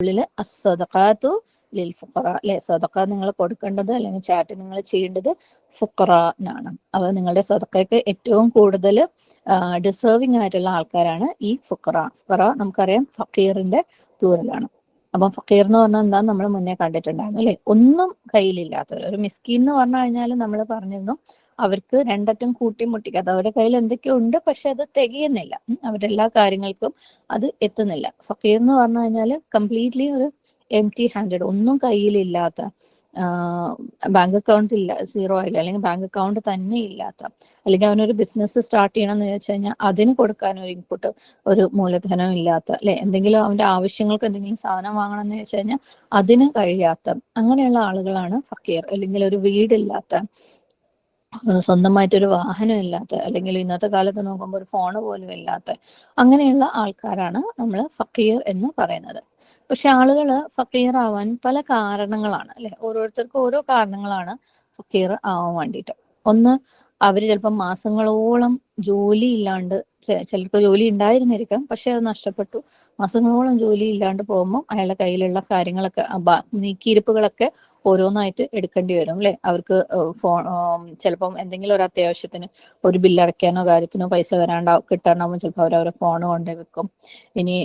ഉള്ളിൽ അസ്വദക്കാത്തു ലിൽ ഫുഖറ. അല്ലെ? സ്വതക്ക നിങ്ങൾ കൊടുക്കേണ്ടത് അല്ലെങ്കിൽ ചാറ്റ് നിങ്ങൾ ചെയ്യേണ്ടത് ഫുക്കറാനാണ് അവ നിങ്ങളുടെ സ്വതക്കയ്ക്ക് ഏറ്റവും കൂടുതൽ ഡിസേർവിംഗ് ആയിട്ടുള്ള ആൾക്കാരാണ് ഈ ഫുഖറ. ഫുഖറ നമുക്കറിയാം ഫക്കീറിന്റെ പ്ലൂറലാണ് അപ്പം ഫക്കീർ എന്ന് പറഞ്ഞാൽ എന്താ നമ്മൾ മുന്നേ കണ്ടിട്ടുണ്ടായിരുന്നു അല്ലെ? ഒന്നും കയ്യിലില്ലാത്തവർ ഒരു മിസ്കീൻ എന്ന് പറഞ്ഞു കഴിഞ്ഞാൽ നമ്മൾ പറഞ്ഞിരുന്നു അവർക്ക് രണ്ടറ്റം കൂട്ടിമുട്ടിക്കാതെ അവരുടെ കയ്യിൽ എന്തൊക്കെയോ ഉണ്ട് പക്ഷെ അത് തികയുന്നില്ല. അവരുടെ എല്ലാ കാര്യങ്ങൾക്കും അത് എത്തുന്നില്ല. ഫക്കീർ എന്ന് പറഞ്ഞു കഴിഞ്ഞാൽ കംപ്ലീറ്റ്ലി ഒരു എം ടി ഹാൻഡഡ് ഒന്നും കയ്യിലില്ലാത്ത ബാങ്ക് അക്കൗണ്ട് ഇല്ല സീറോ ആയില്ല അല്ലെങ്കിൽ ബാങ്ക് അക്കൗണ്ട് തന്നെ ഇല്ലാത്ത അല്ലെങ്കിൽ അവനൊരു ബിസിനസ് സ്റ്റാർട്ട് ചെയ്യണം എന്ന് ചോദിച്ചു കഴിഞ്ഞാൽ അതിന് കൊടുക്കാൻ ഒരു ഇൻപുട്ട് ഒരു മൂലധനം ഇല്ലാത്ത അല്ലെ? എന്തെങ്കിലും അവന്റെ ആവശ്യങ്ങൾക്ക് എന്തെങ്കിലും സാധനം വാങ്ങണം എന്ന് ചോദിച്ചു കഴിഞ്ഞാൽ അതിന് കഴിയാത്ത അങ്ങനെയുള്ള ആളുകളാണ് ഫക്കീർ അല്ലെങ്കിൽ ഒരു വീടില്ലാത്ത സ്വന്തമായിട്ടൊരു വാഹനം ഇല്ലാത്ത അല്ലെങ്കിൽ ഇന്നത്തെ കാലത്ത് നോക്കുമ്പോൾ ഒരു ഫോണ് പോലും ഇല്ലാത്ത അങ്ങനെയുള്ള ആൾക്കാരാണ് നമ്മൾ ഫക്കീർ എന്ന് പറയുന്നത്. പക്ഷെ ആളുകൾ ഫക്കീർ ആവാൻ പല കാരണങ്ങളാണ് അല്ലെ? ഓരോരുത്തർക്കും ഓരോ കാരണങ്ങളാണ് ഫക്കീർ ആവാൻ വേണ്ടിയിട്ട്. ഒന്ന് അവർ ചിലപ്പോൾ മാസങ്ങളോളം ജോലി ഇല്ലാണ്ട് ചിലർക്ക് ജോലി ഉണ്ടായിരുന്നിരിക്കാം പക്ഷെ അത് നഷ്ടപ്പെട്ടു. മാസങ്ങളോളം ജോലി ഇല്ലാണ്ട് പോകുമ്പോൾ അയാളുടെ കയ്യിലുള്ള കാര്യങ്ങളൊക്കെ നീക്കിയിരിപ്പുകളൊക്കെ ഓരോന്നായിട്ട് എടുക്കേണ്ടി വരും അല്ലെ? അവർക്ക് ഫോൺ ചിലപ്പം എന്തെങ്കിലും ഒരു അത്യാവശ്യത്തിന് ഒരു ബില്ല് അടയ്ക്കാനോ കാര്യത്തിനോ പൈസ വരാണ്ടാവും കിട്ടാണ്ടാവുമ്പോൾ ചിലപ്പോൾ അവർ അവരുടെ ഫോൺ കൊണ്ടുപോയി വെക്കും. ഇനി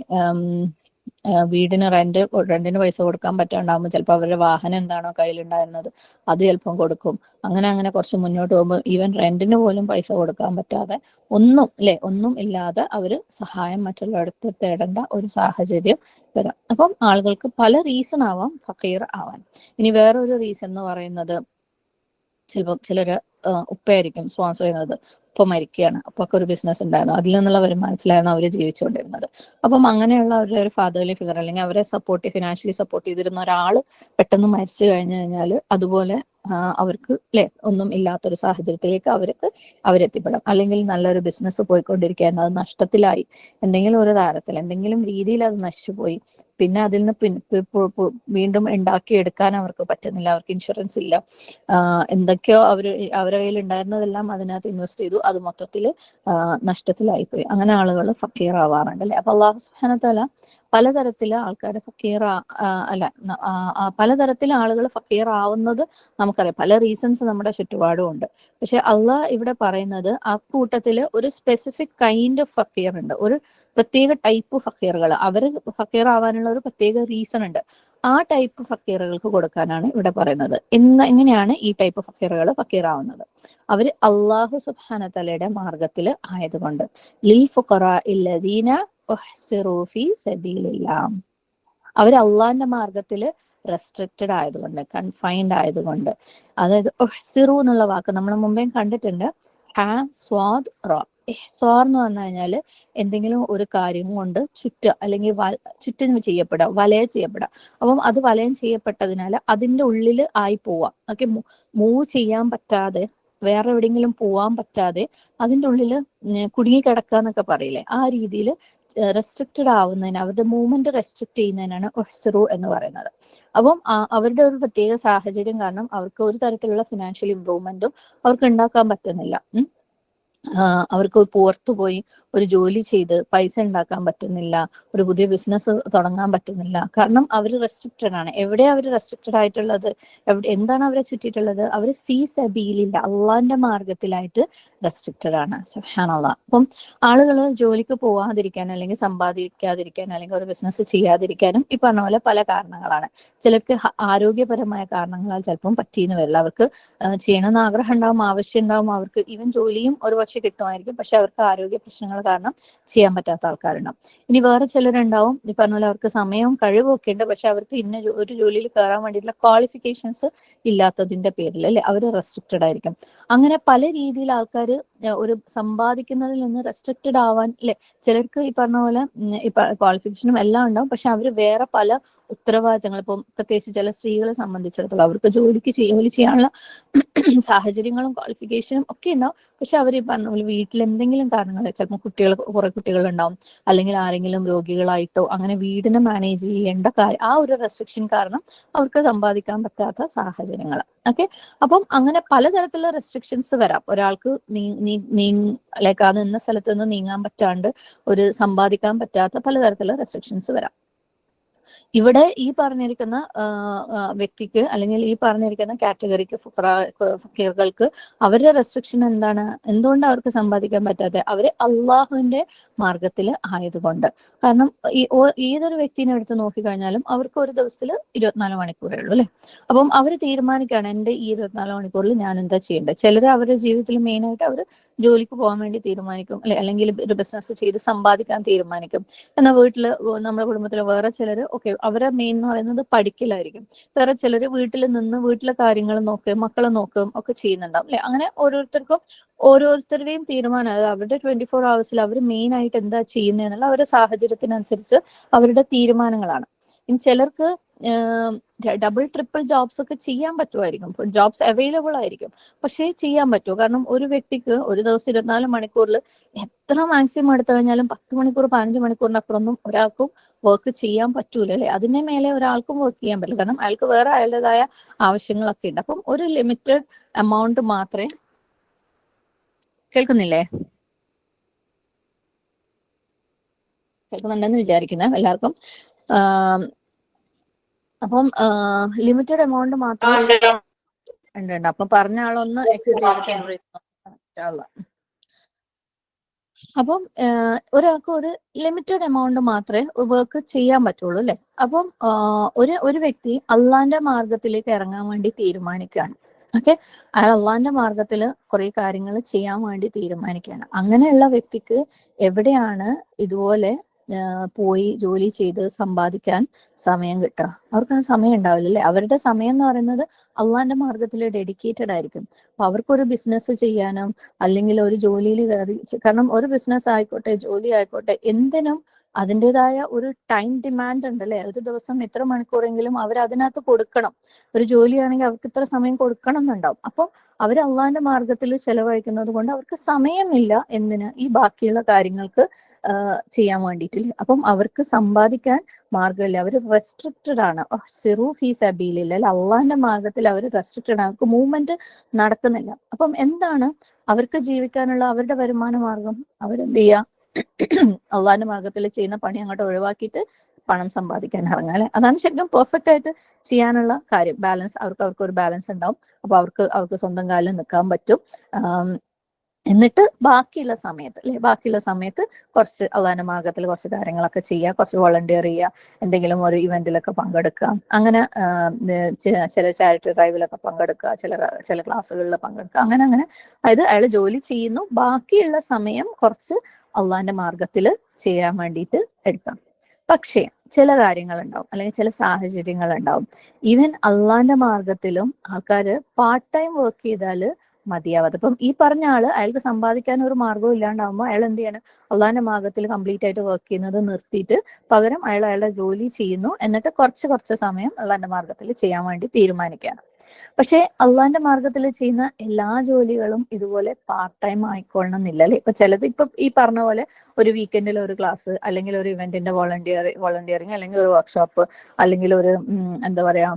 വീടിന് റെന്റ് റെന്റിന് പൈസ കൊടുക്കാൻ പറ്റാണ്ടാവുമ്പോൾ ചിലപ്പോൾ അവരുടെ വാഹനം എന്താണോ കയ്യിലുണ്ടായിരുന്നത് അത് ചിലപ്പം കൊടുക്കും. അങ്ങനെ അങ്ങനെ കുറച്ച് മുന്നോട്ട് പോകുമ്പോൾ ഈവൻ റെന്റിന് പോലും പൈസ കൊടുക്കാൻ പറ്റാതെ ഒന്നും അല്ലെ ഒന്നും ഇല്ലാതെ അവർ സഹായം മറ്റുള്ളവർക്ക് തേടേണ്ട ഒരു സാഹചര്യം വരാം. അപ്പം ആളുകൾക്ക് പല റീസൺ ആവാം ഫക്കീർ ആവാൻ. ഇനി വേറൊരു റീസൺ എന്ന് പറയുന്നത് ചിലപ്പോൾ ചിലര് ഉപ്പയായിരിക്കും സ്പോൺസർ ചെയ്യുന്നത്. ഉപ്പ മരിക്കുകയാണ്. ഉപ്പൊക്കെ ഒരു ബിസിനസ് ഉണ്ടായിരുന്നു. അതിൽ നിന്നുള്ള വരുമാനത്തിലായിരുന്നു അവർ ജീവിച്ചുകൊണ്ടിരുന്നത്. അപ്പം അങ്ങനെയുള്ള അവരുടെ ഒരു ഫാദർലി ഫിഗർ അല്ലെങ്കിൽ അവരെ സപ്പോർട്ട് ഫിനാൻഷ്യലി സപ്പോർട്ട് ചെയ്തിരുന്ന ഒരാൾ പെട്ടെന്ന് മരിച്ചു കഴിഞ്ഞു കഴിഞ്ഞാൽ അതുപോലെ അവർക്ക് അല്ലെ ഒന്നും ഇല്ലാത്തൊരു സാഹചര്യത്തിലേക്ക് അവർക്ക് അവരെത്തിപ്പെടും. അല്ലെങ്കിൽ നല്ലൊരു ബിസിനസ് പോയിക്കൊണ്ടിരിക്കുകയാണ് അത് നഷ്ടത്തിലായി. എന്തെങ്കിലും ഒരു താരത്തിൽ എന്തെങ്കിലും രീതിയിൽ അത് നശിച്ചു പോയി പിന്നെ അതിൽ നിന്ന് വീണ്ടും ഉണ്ടാക്കിയെടുക്കാൻ അവർക്ക് പറ്റുന്നില്ല. അവർക്ക് ഇൻഷുറൻസ് ഇല്ല. എന്തൊക്കെയോ അവർ അവർ അവരുടെ കയ്യിൽ ഉണ്ടായിരുന്നതെല്ലാം അതിനകത്ത് ഇൻവെസ്റ്റ് ചെയ്തു. അത് മൊത്തത്തിൽ നഷ്ടത്തിലായി പോയി അങ്ങനെ ആളുകൾ ഫക്കീർ ആവാറുണ്ട് അല്ലെ? അപ്പൊ അള്ളാഹു സുഹാനത്തല പലതരത്തിൽ ആൾക്കാരെ ഫക്കീർ അല്ല പലതരത്തിൽ ആളുകൾ ഫക്കീർ ആവുന്നത് നമുക്കറിയാം. പല റീസൺസ് നമ്മുടെ ചുറ്റുപാടും ഉണ്ട്. പക്ഷെ അള്ളാഹ് ഇവിടെ പറയുന്നത് ആ കൂട്ടത്തിൽ ഒരു സ്പെസിഫിക് കൈൻഡ് ഓഫ് ഫക്കീർ ഉണ്ട്. ഒരു പ്രത്യേക ടൈപ്പ് ഫക്കീറുകൾ അവർ ഫക്കീർ ആവാനുള്ള ഒരു പ്രത്യേക റീസൺ ഉണ്ട്. ആ ടൈപ്പ് ഫക്കീറുകൾക്ക് കൊടുക്കാനാണ് ഇവിടെ പറയുന്നത്. ഇന്ന് എങ്ങനെയാണ് ഈ ടൈപ്പ് ഫക്കീറുകൾ ഫക്കീറാവുന്നത് അവർ അള്ളാഹു സുബാന തലയുടെ മാർഗത്തിൽ ആയതുകൊണ്ട്. ലിൽ ഫുഖറ ഇല്ലദീന ഫീ അവർ അള്ളാഹിന്റെ മാർഗത്തിൽ റെസ്ട്രിക്റ്റഡ് ആയതുകൊണ്ട് കൺഫൈൻഡ് ആയതുകൊണ്ട്. അതായത് ഒഹ്സിറു എന്നുള്ള വാക്ക് നമ്മൾ മുമ്പേ കണ്ടിട്ടുണ്ട്. ഹാ സ്വാദ് റോ. ഇഹ്സാർ എന്ന് പറഞ്ഞു കഴിഞ്ഞാൽ എന്തെങ്കിലും ഒരു കാര്യം കൊണ്ട് ചുറ്റ അല്ലെങ്കിൽ ചുറ്റും ചെയ്യപ്പെടുക വലയം ചെയ്യപ്പെടുക അപ്പം അത് വലയം ചെയ്യപ്പെട്ടതിനാൽ അതിന്റെ ഉള്ളിൽ ആയി പോവാം. ഓക്കെ മൂവ് ചെയ്യാൻ പറ്റാതെ വേറെ എവിടെയെങ്കിലും പോവാൻ പറ്റാതെ അതിന്റെ ഉള്ളിൽ കുടുങ്ങി കിടക്കുക എന്നൊക്കെ പറയില്ലേ? ആ രീതിയിൽ റെസ്ട്രിക്റ്റഡ് ആവുന്നതിന് അവരുടെ മൂവ്മെന്റ് റെസ്ട്രിക്ട് ചെയ്യുന്നതിനാണ് ഒഹ്സറു എന്ന് പറയുന്നത്. അപ്പം അവരുടെ ഒരു പ്രത്യേക സാഹചര്യം കാരണം അവർക്ക് ഒരു തരത്തിലുള്ള ഫിനാൻഷ്യൽ ഇംപ്രൂവ്മെന്റും അവർക്ക് ഉണ്ടാക്കാൻ പറ്റുന്നില്ല. അവർക്ക് പുറത്തു പോയി ഒരു ജോലി ചെയ്ത് പൈസ ഉണ്ടാക്കാൻ പറ്റുന്നില്ല ഒരു പുതിയ ബിസിനസ് തുടങ്ങാൻ പറ്റുന്നില്ല. കാരണം അവർ റെസ്ട്രിക്റ്റഡ് ആണ്. എവിടെ അവർ റെസ്ട്രിക്റ്റഡ് ആയിട്ടുള്ളത്? എവിടെ എന്താണ് അവരെ ചുറ്റിയിട്ടുള്ളത്? അവർ ഫീസ് അബീലില്ല അള്ളാന്റെ മാർഗത്തിലായിട്ട് റെസ്ട്രിക്റ്റഡ് ആണ്. സുഹാനുള്ള അപ്പം ആളുകൾ ജോലിക്ക് പോവാതിരിക്കാൻ അല്ലെങ്കിൽ സമ്പാദിക്കാതിരിക്കാൻ അല്ലെങ്കിൽ ഒരു ബിസിനസ് ചെയ്യാതിരിക്കാനും ഈ പറഞ്ഞ പോലെ പല കാരണങ്ങളാണ്. ചിലർക്ക് ആരോഗ്യപരമായ കാരണങ്ങളാൽ ചിലപ്പം പറ്റിയെന്ന് വരില്ല. അവർക്ക് ചെയ്യണമെന്ന് ആഗ്രഹം ഉണ്ടാവും ആവശ്യം ഉണ്ടാവും അവർക്ക് ഈവൻ ജോലിയും ഒരു പക്ഷെ കിട്ടുമായിരിക്കും. പക്ഷെ അവർക്ക് ആരോഗ്യ പ്രശ്നങ്ങൾ കാരണം ചെയ്യാൻ പറ്റാത്ത ആൾക്കാരുണ്ടാവും. ഇനി വേറെ ചിലരുണ്ടാവും. ഈ പറഞ്ഞ പോലെ അവർക്ക് സമയവും കഴിവും ഒക്കെ ഉണ്ട്. പക്ഷെ അവർക്ക് ഇന്ന ഒരു ജോലിയിൽ കയറാൻ വേണ്ടിയിട്ടുള്ള ക്വാളിഫിക്കേഷൻസ് ഇല്ലാത്തതിന്റെ പേരിൽ അല്ലെ? അവർ റെസ്ട്രിക്റ്റഡ് ആയിരിക്കും. അങ്ങനെ പല രീതിയിൽ ആൾക്കാർ ഒരു സമ്പാദിക്കുന്നതിൽ നിന്ന് റെസ്ട്രിക്റ്റഡ് ആവാൻ അല്ലെ? ചിലർക്ക് ഈ പറഞ്ഞ പോലെ ക്വാളിഫിക്കേഷനും എല്ലാം ഉണ്ടാവും. പക്ഷെ അവർ വേറെ പല ഉത്തരവാദിത്തങ്ങൾ ഇപ്പം പ്രത്യേകിച്ച് ചില സ്ത്രീകളെ സംബന്ധിച്ചിടത്തോളം അവർക്ക് ജോലിക്ക് ജോലി ചെയ്യാനുള്ള സാഹചര്യങ്ങളും ക്വാളിഫിക്കേഷനും ഒക്കെ ഉണ്ടാവും. പക്ഷെ അവർ ഈ പറഞ്ഞ പോലെ വീട്ടിൽ എന്തെങ്കിലും കാരണങ്ങൾ ചിലപ്പോൾ കുട്ടികൾ കുറെ കുട്ടികൾ ഉണ്ടാവും അല്ലെങ്കിൽ ആരെങ്കിലും രോഗികളായിട്ടോ അങ്ങനെ വീടിനെ മാനേജ് ചെയ്യേണ്ട കാര്യം ആ ഒരു റെസ്ട്രിക്ഷൻ കാരണം അവർക്ക് സമ്പാദിക്കാൻ പറ്റാത്ത സാഹചര്യങ്ങൾ. ഓക്കെ അപ്പം അങ്ങനെ പലതരത്തിലുള്ള റെസ്ട്രിക്ഷൻസ് വരാം. ഒരാൾക്ക് ലൈക്ക് അത് നിന്ന സ്ഥലത്ത് നിന്ന് നീങ്ങാൻ പറ്റാണ്ട് ഒരു സമ്പാദിക്കാൻ പറ്റാത്ത പലതരത്തിലുള്ള റെസ്ട്രിക്ഷൻസ് വരാം. ഇവിടെ ഈ പറഞ്ഞിരിക്കുന്ന വ്യക്തിക്ക് അല്ലെങ്കിൽ ഈ പറഞ്ഞിരിക്കുന്ന കാറ്റഗറിക്ക് ഫക്കീറുകൾക്ക് അവരുടെ റെസ്ട്രിക്ഷൻ എന്താണ്? എന്തുകൊണ്ട് അവർക്ക് സമ്പാദിക്കാൻ പറ്റാതെ? അവർ അള്ളാഹുവിന്റെ മാർഗത്തിൽ ആയതുകൊണ്ട്. കാരണം ഈ ഏതൊരു വ്യക്തിനെ എടുത്ത് നോക്കിക്കഴിഞ്ഞാലും അവർക്ക് ഒരു ദിവസത്തിൽ ഇരുപത്തിനാല് മണിക്കൂറേ ഉള്ളൂ അല്ലെ? അപ്പം അവർ തീരുമാനിക്കുകയാണ് എന്റെ ഈ ഇരുപത്തിനാല് മണിക്കൂറിൽ ഞാൻ എന്താ ചെയ്യേണ്ടത്? ചിലർ അവരുടെ ജീവിതത്തിൽ മെയിനായിട്ട് അവർ ജോലിക്ക് പോകാൻ വേണ്ടി തീരുമാനിക്കും അല്ലെ അല്ലെങ്കിൽ ഒരു ബിസിനസ് ചെയ്ത് സമ്പാദിക്കാൻ തീരുമാനിക്കും. എന്നാൽ വീട്ടിൽ നമ്മുടെ കുടുംബത്തിലെ വേറെ ചിലർ ഓക്കെ അവരെ മെയിൻ എന്ന് പറയുന്നത് പഠിക്കലായിരിക്കും. വേറെ ചിലർ വീട്ടിൽ നിന്ന് വീട്ടിലെ കാര്യങ്ങൾ നോക്കുകയും മക്കളെ നോക്കുകയും ഒക്കെ ചെയ്യുന്നുണ്ടാവും അല്ലെ? അങ്ങനെ ഓരോരുത്തർക്കും ഓരോരുത്തരുടെയും തീരുമാനം. അതായത് അവരുടെ ട്വന്റി ഫോർ അവേഴ്സിൽ അവർ മെയിൻ ആയിട്ട് എന്താ ചെയ്യുന്നത് എന്നുള്ള അവരുടെ സാഹചര്യത്തിനനുസരിച്ച് അവരുടെ തീരുമാനങ്ങളാണ്. ഇനി ചിലർക്ക് ഡബിൾ ട്രിപ്പിൾ ജോബ്സ് ഒക്കെ ചെയ്യാൻ പറ്റുമായിരിക്കും ജോബ്സ് അവൈലബിൾ ആയിരിക്കും. പക്ഷേ ചെയ്യാൻ പറ്റുമോ കാരണം ഒരു വ്യക്തിക്ക് ഒരു ദിവസം ഇരുപത്തിനാല് മണിക്കൂറിൽ എത്ര മാക്സിമം എടുത്തു കഴിഞ്ഞാലും പത്ത് മണിക്കൂർ പതിനഞ്ച് മണിക്കൂറിന് അപ്പുറമൊന്നും ഒരാൾക്കും വർക്ക് ചെയ്യാൻ പറ്റൂല അല്ലെ അതിന്റെ മേലെ ഒരാൾക്കും വർക്ക് ചെയ്യാൻ പറ്റില്ല. കാരണം അയാൾക്ക് വേറെ അയാളുടേതായ ആവശ്യങ്ങളൊക്കെ ഉണ്ട്. അപ്പം ഒരു ലിമിറ്റഡ് എമൗണ്ട് മാത്രമേ കേൾക്കുന്നില്ലേ? കേൾക്കുന്നുണ്ടെന്ന് വിചാരിക്കുന്ന എല്ലാവർക്കും. അപ്പം ലിമിറ്റഡ് എമൗണ്ട് മാത്രം ഉണ്ട് ഉണ്ട്. അപ്പൊ പറഞ്ഞ ആളൊന്ന് എക്സിറ്റ് ചെയ്തിട്ട് അപ്പം ഒരാൾക്ക് ഒരു ലിമിറ്റഡ് എമൗണ്ട് മാത്രമേ വർക്ക് ചെയ്യാൻ പറ്റുള്ളൂ അല്ലെ? അപ്പം ഒരു ഒരു വ്യക്തി അള്ളാന്റെ മാർഗത്തിലേക്ക് ഇറങ്ങാൻ വേണ്ടി തീരുമാനിക്കുകയാണ്. ഓക്കെ? അയാൾ അള്ളാന്റെ മാർഗത്തിൽ കുറെ കാര്യങ്ങൾ ചെയ്യാൻ വേണ്ടി തീരുമാനിക്കുകയാണ്. അങ്ങനെയുള്ള വ്യക്തിക്ക് എവിടെയാണ് ഇതുപോലെ പോയി ജോലി ചെയ്ത് സമ്പാദിക്കാൻ സമയം കിട്ടുക. അവർക്ക് ആ സമയം ഉണ്ടാവില്ല അല്ലെ? അവരുടെ സമയം എന്ന് പറയുന്നത് അള്ളാന്റെ മാർഗത്തിൽ ഡെഡിക്കേറ്റഡ് ആയിരിക്കും. അപ്പൊ അവർക്കൊരു ബിസിനസ് ചെയ്യാനും അല്ലെങ്കിൽ ഒരു ജോലിയിൽ കയറി കാരണം ഒരു ബിസിനസ് ആയിക്കോട്ടെ ജോലി ആയിക്കോട്ടെ എന്തിനും അതിന്റെതായ ഒരു ടൈം ഡിമാൻഡ് ഉണ്ട് അല്ലെ ഒരു ദിവസം ഇത്ര മണിക്കൂറെങ്കിലും അവർ അതിനകത്ത് കൊടുക്കണം. ഒരു ജോലിയാണെങ്കിൽ അവർക്ക് ഇത്ര സമയം കൊടുക്കണം എന്നുണ്ടാവും അപ്പം അവർ അള്ളാന്റെ മാർഗത്തിൽ ചെലവഴിക്കുന്നത് കൊണ്ട് അവർക്ക് സമയമില്ല എന്തിന്? ഈ ബാക്കിയുള്ള കാര്യങ്ങൾക്ക് ചെയ്യാൻ വേണ്ടിയിട്ടില്ല അപ്പം അവർക്ക് സമ്പാദിക്കാൻ മാർഗമില്ല അവർ റെസ്ട്രിക്റ്റഡ് ആണ്. സിറു ഫീസ് അബീലില്ല അല്ലെ അള്ളാന്റെ മാർഗത്തിൽ അവർ റെസ്ട്രിക്റ്റഡ് ആണ്. അവർക്ക് മൂവ്മെന്റ് നടക്കുന്നില്ല. അപ്പം എന്താണ് അവർക്ക് ജീവിക്കാനുള്ള അവരുടെ വരുമാന മാർഗം അവരെന്ത് ചെയ്യുക അള്ളാന്റെ മാർഗത്തിൽ ചെയ്യുന്ന പണി അങ്ങോട്ട് ഒഴിവാക്കിയിട്ട് പണം സമ്പാദിക്കാൻ ഇറങ്ങുക അല്ലെ? അതാണ് ശരിക്കും പെർഫെക്റ്റ് ആയിട്ട് ചെയ്യാനുള്ള കാര്യം. ബാലൻസ് അവർക്ക് അവർക്ക് ഒരു ബാലൻസ് ഉണ്ടാവും. അപ്പൊ അവർക്ക് അവർക്ക് സ്വന്തം കാലിൽ നിൽക്കാൻ പറ്റും. എന്നിട്ട് ബാക്കിയുള്ള സമയത്ത് അല്ലെ? ബാക്കിയുള്ള സമയത്ത് കുറച്ച് അള്ളാന്റെ മാർഗത്തിൽ കുറച്ച് കാര്യങ്ങളൊക്കെ ചെയ്യുക കുറച്ച് വോളണ്ടിയർ ചെയ്യുക എന്തെങ്കിലും ഒരു ഇവന്റിലൊക്കെ പങ്കെടുക്കുക. അങ്ങനെ ചില ചാരിറ്റി ഡ്രൈവിലൊക്കെ പങ്കെടുക്കുക ചില ചില ക്ലാസ്സുകളിൽ പങ്കെടുക്കുക. അങ്ങനെ അങ്ങനെ. അതായത് അയാൾ ജോലി ചെയ്യുന്നു. ബാക്കിയുള്ള സമയം കുറച്ച് അള്ളാന്റെ മാർഗത്തിൽ ചെയ്യാൻ വേണ്ടിയിട്ട് എടുക്കാം. പക്ഷേ ചില കാര്യങ്ങൾ ഉണ്ടാവും അല്ലെങ്കിൽ ചില സാഹചര്യങ്ങൾ ഉണ്ടാവും ഈവൻ അള്ളാന്റെ മാർഗത്തിലും ആൾക്കാർ പാർട്ട് ടൈം വർക്ക് ചെയ്താൽ മതിയാവാതെ അപ്പം ഈ പറഞ്ഞ ആൾ അയാൾക്ക് സമ്പാദിക്കാൻ ഒരു മാർഗവും ഇല്ലാണ്ടാവുമ്പോൾ അയാൾ എന്ത് ചെയ്യണം? അള്ളാഹിന്റെ മാർഗത്തിൽ കംപ്ലീറ്റ് ആയിട്ട് വർക്ക് ചെയ്യുന്നത് നിർത്തിയിട്ട് പകരം അയാൾ അയാളുടെ ജോലി ചെയ്യുന്നു. എന്നിട്ട് കുറച്ച് കുറച്ച് സമയം അള്ളാന്റെ മാർഗത്തിൽ ചെയ്യാൻ വേണ്ടി തീരുമാനിക്കുകയാണ്. പക്ഷേ അള്ളാന്റെ മാർഗത്തിൽ ചെയ്യുന്ന എല്ലാ ജോലികളും ഇതുപോലെ പാർട്ട് ടൈം ആയിക്കൊള്ളണം എന്നില്ല അല്ലെ? ഇപ്പൊ ചിലത് ഇപ്പൊ ഈ പറഞ്ഞ പോലെ ഒരു വീക്കെൻഡിൽ ഒരു ക്ലാസ് അല്ലെങ്കിൽ ഒരു ഇവന്റിന്റെ വോളണ്ടിയർ വോളണ്ടിയറിങ് അല്ലെങ്കിൽ ഒരു വർക്ക്ഷോപ്പ് അല്ലെങ്കിൽ ഒരു എന്താ പറയാ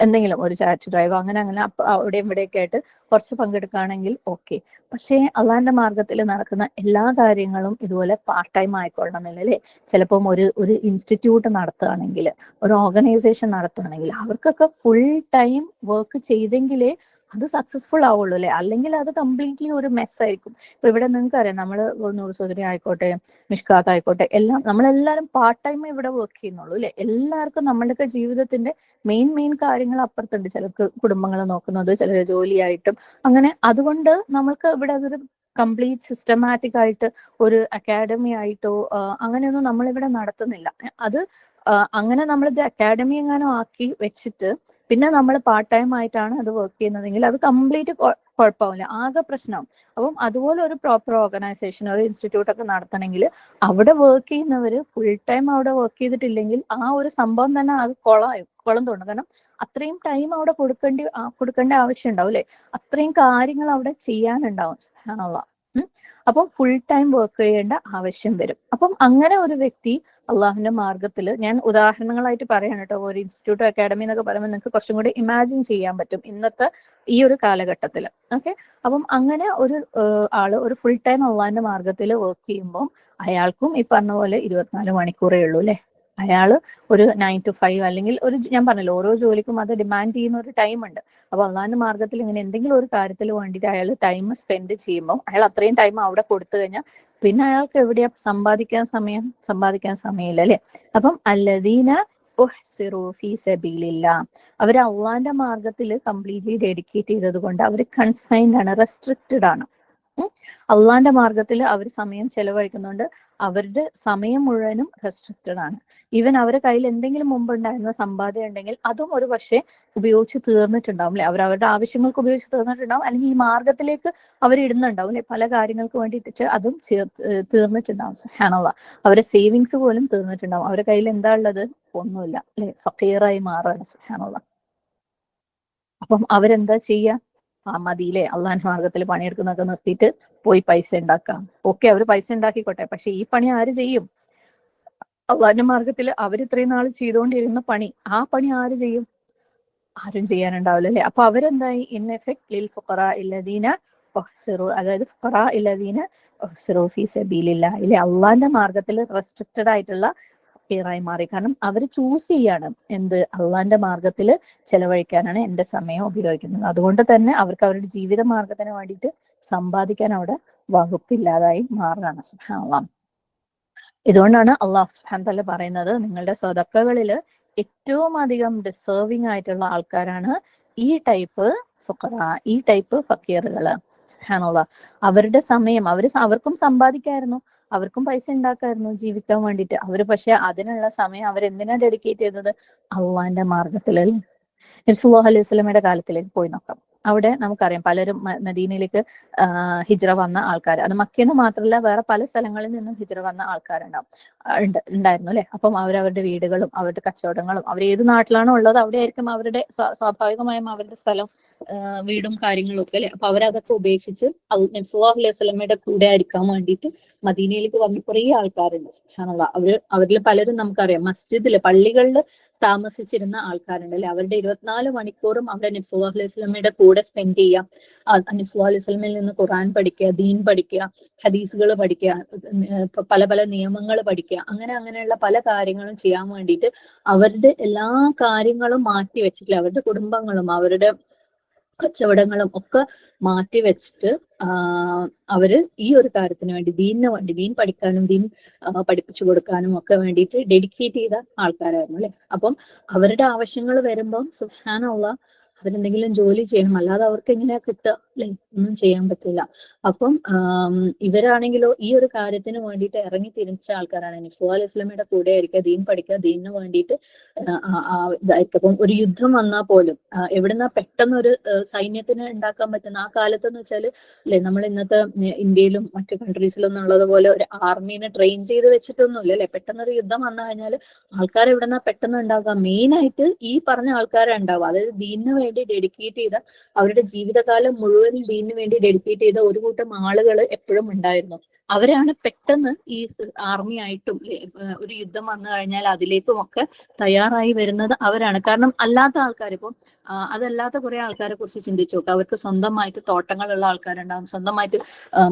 എന്തെങ്കിലും ഒരു ചാറ്റ് ഡ്രൈവ് അങ്ങനെ അങ്ങനെ അവിടെയും ഇവിടെയൊക്കെ ആയിട്ട് കുറച്ച് പങ്കെടുക്കുകയാണെങ്കിൽ ഓക്കെ പക്ഷേ അള്ളാന്റെ മാർഗത്തിൽ നടക്കുന്ന എല്ലാ കാര്യങ്ങളും ഇതുപോലെ പാർട്ട് ടൈം ആയിക്കൊള്ളണം എന്നില്ലല്ലേ ചിലപ്പം ഒരു ഒരു ഇൻസ്റ്റിറ്റ്യൂട്ട് നടത്തുകയാണെങ്കിൽ ഒരു ഓർഗനൈസേഷൻ നടത്തുകയാണെങ്കിൽ അവർക്കൊക്കെ ഫുൾ ടൈം വർക്ക് ചെയ്തെങ്കിലേ അത് സക്സസ്ഫുൾ ആവുള്ളൂ അല്ലെ? അല്ലെങ്കിൽ അത് കംപ്ലീറ്റ്ലി ഒരു മെസ്സായിരിക്കും ഇപ്പൊ ഇവിടെ നിങ്ങൾക്ക് അറിയാം നമ്മൾ നൂറ് സൗദരി ആയിക്കോട്ടെ മിഷ്കാത്ത് ആയിക്കോട്ടെ എല്ലാം നമ്മളെല്ലാവരും പാർട്ട് ടൈം ഇവിടെ വർക്ക് ചെയ്യുന്നുള്ളൂ അല്ലെ? എല്ലാവർക്കും നമ്മളുടെ ജീവിതത്തിന്റെ മെയിൻ മെയിൻ കാര്യങ്ങൾ അപ്പുറത്തുണ്ട്. ചിലർക്ക് കുടുംബങ്ങൾ നോക്കുന്നത് ചിലർ ജോലിയായിട്ടും. അങ്ങനെ അതുകൊണ്ട് നമ്മൾക്ക് ഇവിടെ അതൊരു കംപ്ലീറ്റ് സിസ്റ്റമാറ്റിക് ആയിട്ട് ഒരു അക്കാഡമി ആയിട്ടോ അങ്ങനെയൊന്നും നമ്മളിവിടെ നടത്തുന്നില്ല. അത് അങ്ങനെ നമ്മൾ അക്കാഡമി എങ്ങാനും ആക്കി വെച്ചിട്ട് പിന്നെ നമ്മൾ പാർട്ട് ടൈം ആയിട്ടാണ് അത് വർക്ക് ചെയ്യുന്നതെങ്കിൽ അത് കംപ്ലീറ്റ് കുഴപ്പമില്ല ആകെ പ്രശ്നം. അപ്പം അതുപോലെ ഒരു പ്രോപ്പർ ഓർഗനൈസേഷൻ ഒരു ഇൻസ്റ്റിറ്റ്യൂട്ട് ഒക്കെ നടത്തണമെങ്കിൽ അവിടെ വർക്ക് ചെയ്യുന്നവർ ഫുൾ ടൈം അവിടെ വർക്ക് ചെയ്തിട്ടില്ലെങ്കിൽ ആ ഒരു സംഭവം തന്നെ ആകെ കുളമായും കുളം തോന്നും. കാരണം അത്രയും ടൈം അവിടെ കൊടുക്കേണ്ടി കൊടുക്കേണ്ട ആവശ്യം ഉണ്ടാവും അല്ലെ? അത്രയും കാര്യങ്ങൾ അവിടെ ചെയ്യാനുണ്ടാവും. അപ്പം ഫുൾ ടൈം വർക്ക് ചെയ്യേണ്ട ആവശ്യം വരും. അപ്പം അങ്ങനെ ഒരു വ്യക്തി അള്ളാഹുവിന്റെ മാർഗത്തിൽ ഞാൻ ഉദാഹരണങ്ങളായിട്ട് പറയാണ് കേട്ടോ. ഒരു ഇൻസ്റ്റിറ്റ്യൂട്ട് അക്കാഡമി എന്നൊക്കെ പറയുമ്പോൾ നിങ്ങൾക്ക് കുറച്ചും കൂടി ഇമാജിൻ ചെയ്യാൻ പറ്റും ഇന്നത്തെ ഈ ഒരു കാലഘട്ടത്തിൽ ഓക്കെ അപ്പം അങ്ങനെ ഒരു ആൾ ഒരു ഫുൾ ടൈം അള്ളാഹിന്റെ മാർഗത്തിൽ വർക്ക് ചെയ്യുമ്പോൾ അയാൾക്കും ഈ പറഞ്ഞ പോലെ ഇരുപത്തിനാല് മണിക്കൂറേ ഉള്ളൂ അല്ലെ? അയാൾ ഒരു നയൻ ടു ഫൈവ് അല്ലെങ്കിൽ ഒരു ഞാൻ പറഞ്ഞല്ലോ ഓരോ ജോലിക്കും അത് ഡിമാൻഡ് ചെയ്യുന്ന ഒരു ടൈം ഉണ്ട്. അപ്പൊ അള്ളാന്റെ മാർഗത്തിൽ ഇങ്ങനെ എന്തെങ്കിലും ഒരു കാര്യത്തിൽ വേണ്ടിയിട്ട് അയാൾ ടൈം സ്പെൻഡ് ചെയ്യുമ്പോൾ അയാൾ അത്രയും ടൈം അവിടെ കൊടുത്തു കഴിഞ്ഞാൽ പിന്നെ അയാൾക്ക് എവിടെയാ സമ്പാദിക്കാൻ സമയം? സമ്പാദിക്കാൻ സമയമില്ല അല്ലെ? അപ്പം അല്ലദീന അവർ അള്ളാന്റെ മാർഗത്തിൽ കംപ്ലീറ്റ്ലി ഡെഡിക്കേറ്റ് ചെയ്തത് കൊണ്ട് അവർ കൺഫൈൻഡ് ആണ് റെസ്ട്രിക്റ്റഡ് ആണ്. അള്ളാന്റെ മാർഗത്തിൽ അവർ സമയം ചെലവഴിക്കുന്നുണ്ട്. അവരുടെ സമയം മുഴുവനും റെസ്ട്രിക്റ്റഡ് ആണ്. ഈവൻ അവരുടെ കയ്യിൽ എന്തെങ്കിലും മുമ്പ് ഉണ്ടായിരുന്ന സമ്പാദ്യം ഉണ്ടെങ്കിൽ അതും ഒരു പക്ഷേ ഉപയോഗിച്ച് തീർന്നിട്ടുണ്ടാവും അല്ലെ? അവർ അവരുടെ ആവശ്യങ്ങൾക്ക് ഉപയോഗിച്ച് തീർന്നിട്ടുണ്ടാവും. അല്ലെങ്കിൽ ഈ മാർഗത്തിലേക്ക് അവർ ഇടുന്നുണ്ടാവും അല്ലെ? പല കാര്യങ്ങൾക്ക് വേണ്ടിയിട്ട് അതും തീർന്നിട്ടുണ്ടാവും. ഹാണവ അവരുടെ സേവിങ്സ് പോലും തീർന്നിട്ടുണ്ടാവും. അവരുടെ കയ്യിൽ എന്താ ഉള്ളത്? ഒന്നുമില്ല. അല്ലെ? ഫക്കീറായി മാറാണ്. സുബ്ഹാനല്ലാ. അപ്പം അവരെന്താ ചെയ്യുക മതിയിലെ അള്ളാൻ മാർഗത്തിൽ പണിയെടുക്കുന്നൊക്കെ നിർത്തിയിട്ട് പോയി പൈസ ഉണ്ടാക്കാം. ഓക്കെ അവർ പൈസ ഉണ്ടാക്കിക്കോട്ടെ. പക്ഷെ ഈ പണി ആര് ചെയ്യും? അള്ളാന്റെ മാർഗത്തിൽ അവർ ഇത്രയും നാൾ ചെയ്തുകൊണ്ടിരുന്ന പണി ആ പണി ആര് ചെയ്യും? ആരും ചെയ്യാനുണ്ടാവില്ല അല്ലെ? അപ്പൊ അവരെന്തായി? ഇൻ എഫക്ട് ലിൽ ഫുഖറ ഇല്ലദീന അതായത് ഫുഖറ ഇല്ലദീന ഫീസ് ബീലില്ല ഇല്ലേ? അള്ളാന്റെ മാർഗത്തിൽ റെസ്ട്രിക്റ്റഡ് ആയിട്ടുള്ള ഫക്കീറായി മാറി. കാരണം അവർ ചൂസ് ചെയ്യാണ് എന്ത് അള്ളാന്റെ മാർഗത്തിൽ ചെലവഴിക്കാനാണ് എന്റെ സമയം ഉപയോഗിക്കുന്നത്. അതുകൊണ്ട് തന്നെ അവർക്ക് അവരുടെ ജീവിത മാർഗത്തിന് വേണ്ടിയിട്ട് സമ്പാദിക്കാൻ അവിടെ വകുപ്പില്ലാതായി മാറുകയാണ്. സുഹാം ഇതുകൊണ്ടാണ് അള്ളാഹു സുഹാൻ തല പറയുന്നത് നിങ്ങളുടെ സ്വതക്കകളിൽ ഏറ്റവും അധികം ഡിസേർവിംഗ് ആയിട്ടുള്ള ആൾക്കാരാണ് ഈ ടൈപ്പ് ഈ ടൈപ്പ് ഫക്കീറുകൾ. സുബ്ഹാനല്ലാ അവരുടെ സമയം അവർ അവർക്കും സമ്പാദിക്കായിരുന്നു. അവർക്കും പൈസ ഉണ്ടാക്കായിരുന്നു ജീവിക്കാൻ വേണ്ടിയിട്ട്. അവർ പക്ഷെ അതിനുള്ള സമയം അവരെന്തിനാ ഡെഡിക്കേറ്റ് ചെയ്തത്? അള്ളാന്റെ മാർഗത്തിൽ നബ്സുല്ലാഹു അലൈഹി സ്വലമയുടെ കാലത്തിലേക്ക് പോയി നോക്കാം. അവിടെ നമുക്കറിയാം പലരും മദീനയിലേക്ക് ഹിജ്ര വന്ന ആൾക്കാർ അത് മക്കയെന്ന് മാത്രമല്ല വേറെ പല സ്ഥലങ്ങളിൽ നിന്നും ഹിജ്റ വന്ന ആൾക്കാരുണ്ടാവും. ഉണ്ട് ഉണ്ടായിരുന്നു അല്ലെ? അപ്പം അവരവരുടെ വീടുകളും അവരുടെ കച്ചവടങ്ങളും അവർ ഏത് നാട്ടിലാണോ ഉള്ളത് അവിടെ ആയിരിക്കും അവരുടെ സ്വാ- സ്വാഭാവികമായും അവരുടെ സ്ഥലം. വീടും കാര്യങ്ങളും ഒക്കെ അല്ലെ? അപ്പൊ അവരതൊക്കെ ഉപേക്ഷിച്ച് അൽ- നബി സല്ലല്ലാഹു അലൈഹി വസല്ലമയുടെ കൂടെ ആയിരിക്കാൻ വേണ്ടിയിട്ട് മദീനയിലേക്ക് വന്ന കുറേ ആൾക്കാരുണ്ട്. സുബ്ഹാനല്ലാഹ് അവർ അവരിൽ പലരും നമുക്കറിയാം. മസ്ജിദിൽ പള്ളികളിൽ താമസിച്ചിരുന്ന ആൾക്കാരുണ്ട് അല്ലെ? അവരുടെ ഇരുപത്തിനാല് മണിക്കൂറും അവിടെ നബി സല്ലല്ലാഹു അലൈഹി വസല്ലമയുടെ കൂടെ സ്പെൻഡ് ചെയ്യാം ആ, നബി സല്ലല്ലാഹു അലൈഹി വസല്ലമയിൽ നിന്ന് ഖുറാൻ പഠിക്കുക ദീൻ പഠിക്കുക ഹദീസുകൾ പഠിക്കുക പല പല നിയമങ്ങൾ പഠിക്കുക. അങ്ങനെ അങ്ങനെയുള്ള പല കാര്യങ്ങളും ചെയ്യാൻ വേണ്ടിയിട്ട് അവരുടെ എല്ലാ കാര്യങ്ങളും മാറ്റി വെച്ചിട്ടില്ല. അവരുടെ കുടുംബങ്ങളും അവരുടെ കച്ചവടങ്ങളും ഒക്കെ മാറ്റി വെച്ചിട്ട് അവർ ഈ ഒരു കാര്യത്തിന് വേണ്ടി ദീനിന് വേണ്ടി ദീൻ പഠിക്കാനും ദീൻ പഠിപ്പിച്ചു കൊടുക്കാനും ഒക്കെ വേണ്ടിയിട്ട് ഡെഡിക്കേറ്റ് ചെയ്ത ആൾക്കാരായിരുന്നു അല്ലെ? അപ്പം അവരുടെ ആവശ്യങ്ങൾ വരുമ്പം സുഹാനുള്ള അവരെന്തെങ്കിലും ജോലി ചെയ്യണം. അല്ലാതെ അവർക്ക് എങ്ങനെയാ കിട്ടുക? അല്ലെ ഒന്നും ചെയ്യാൻ പറ്റില്ല അപ്പം ഇവരാണെങ്കിലോ ഈ ഒരു കാര്യത്തിന് വേണ്ടിയിട്ട് ഇറങ്ങി തിരിച്ച ആൾക്കാരാണ്. നബ്സു അലൈഹി സ്വലമിയുടെ കൂടെ ആയിരിക്കുക ദീൻ പഠിക്കുക ദീനിന് വേണ്ടിയിട്ട് ഇതായിരിക്കും. അപ്പം ഒരു യുദ്ധം വന്നാൽ പോലും എവിടുന്ന പെട്ടെന്ന് ഒരു സൈന്യത്തിന് ഉണ്ടാക്കാൻ പറ്റുന്ന ആ കാലത്ത് എന്ന് വെച്ചാൽ അല്ലെ നമ്മൾ ഇന്നത്തെ ഇന്ത്യയിലും മറ്റ് കൺട്രീസിലൊന്നും ഉള്ളത് പോലെ ഒരു ആർമീനെ ട്രെയിൻ ചെയ്ത് വെച്ചിട്ടൊന്നുമില്ല അല്ലെ? പെട്ടെന്ന് ഒരു യുദ്ധം വന്നു കഴിഞ്ഞാൽ ആൾക്കാർ എവിടുന്ന പെട്ടെന്ന് ഉണ്ടാവുക? മെയിൻ ആയിട്ട് ഈ പറഞ്ഞ ആൾക്കാരെ ഉണ്ടാവുക. അതായത് ദീനിന് വേണ്ടി ഡെഡിക്കേറ്റ് ചെയ്ത അവരുടെ ജീവിതകാലം മുഴുവൻ ദീനിന് വേണ്ടി ഡെഡിക്കേറ്റ് ചെയ്ത ഒരു കൂട്ടം ആളുകൾ എപ്പോഴും ഉണ്ടായിരുന്നു. അവരാണ് പെട്ടെന്ന് ഈ ആർമി ആയിട്ടും ഒരു യുദ്ധം വന്നു കഴിഞ്ഞാൽ അതിലേക്കും ഒക്കെ തയ്യാറായി വരുന്നത് അവരാണ്. കാരണം അല്ലാത്ത ആൾക്കാർ ഇപ്പം അതല്ലാത്ത കുറെ ആൾക്കാരെ കുറിച്ച് ചിന്തിച്ചു നോക്കുക അവർക്ക് സ്വന്തമായിട്ട് തോട്ടങ്ങളുള്ള ആൾക്കാരുണ്ടാവും സ്വന്തമായിട്ട്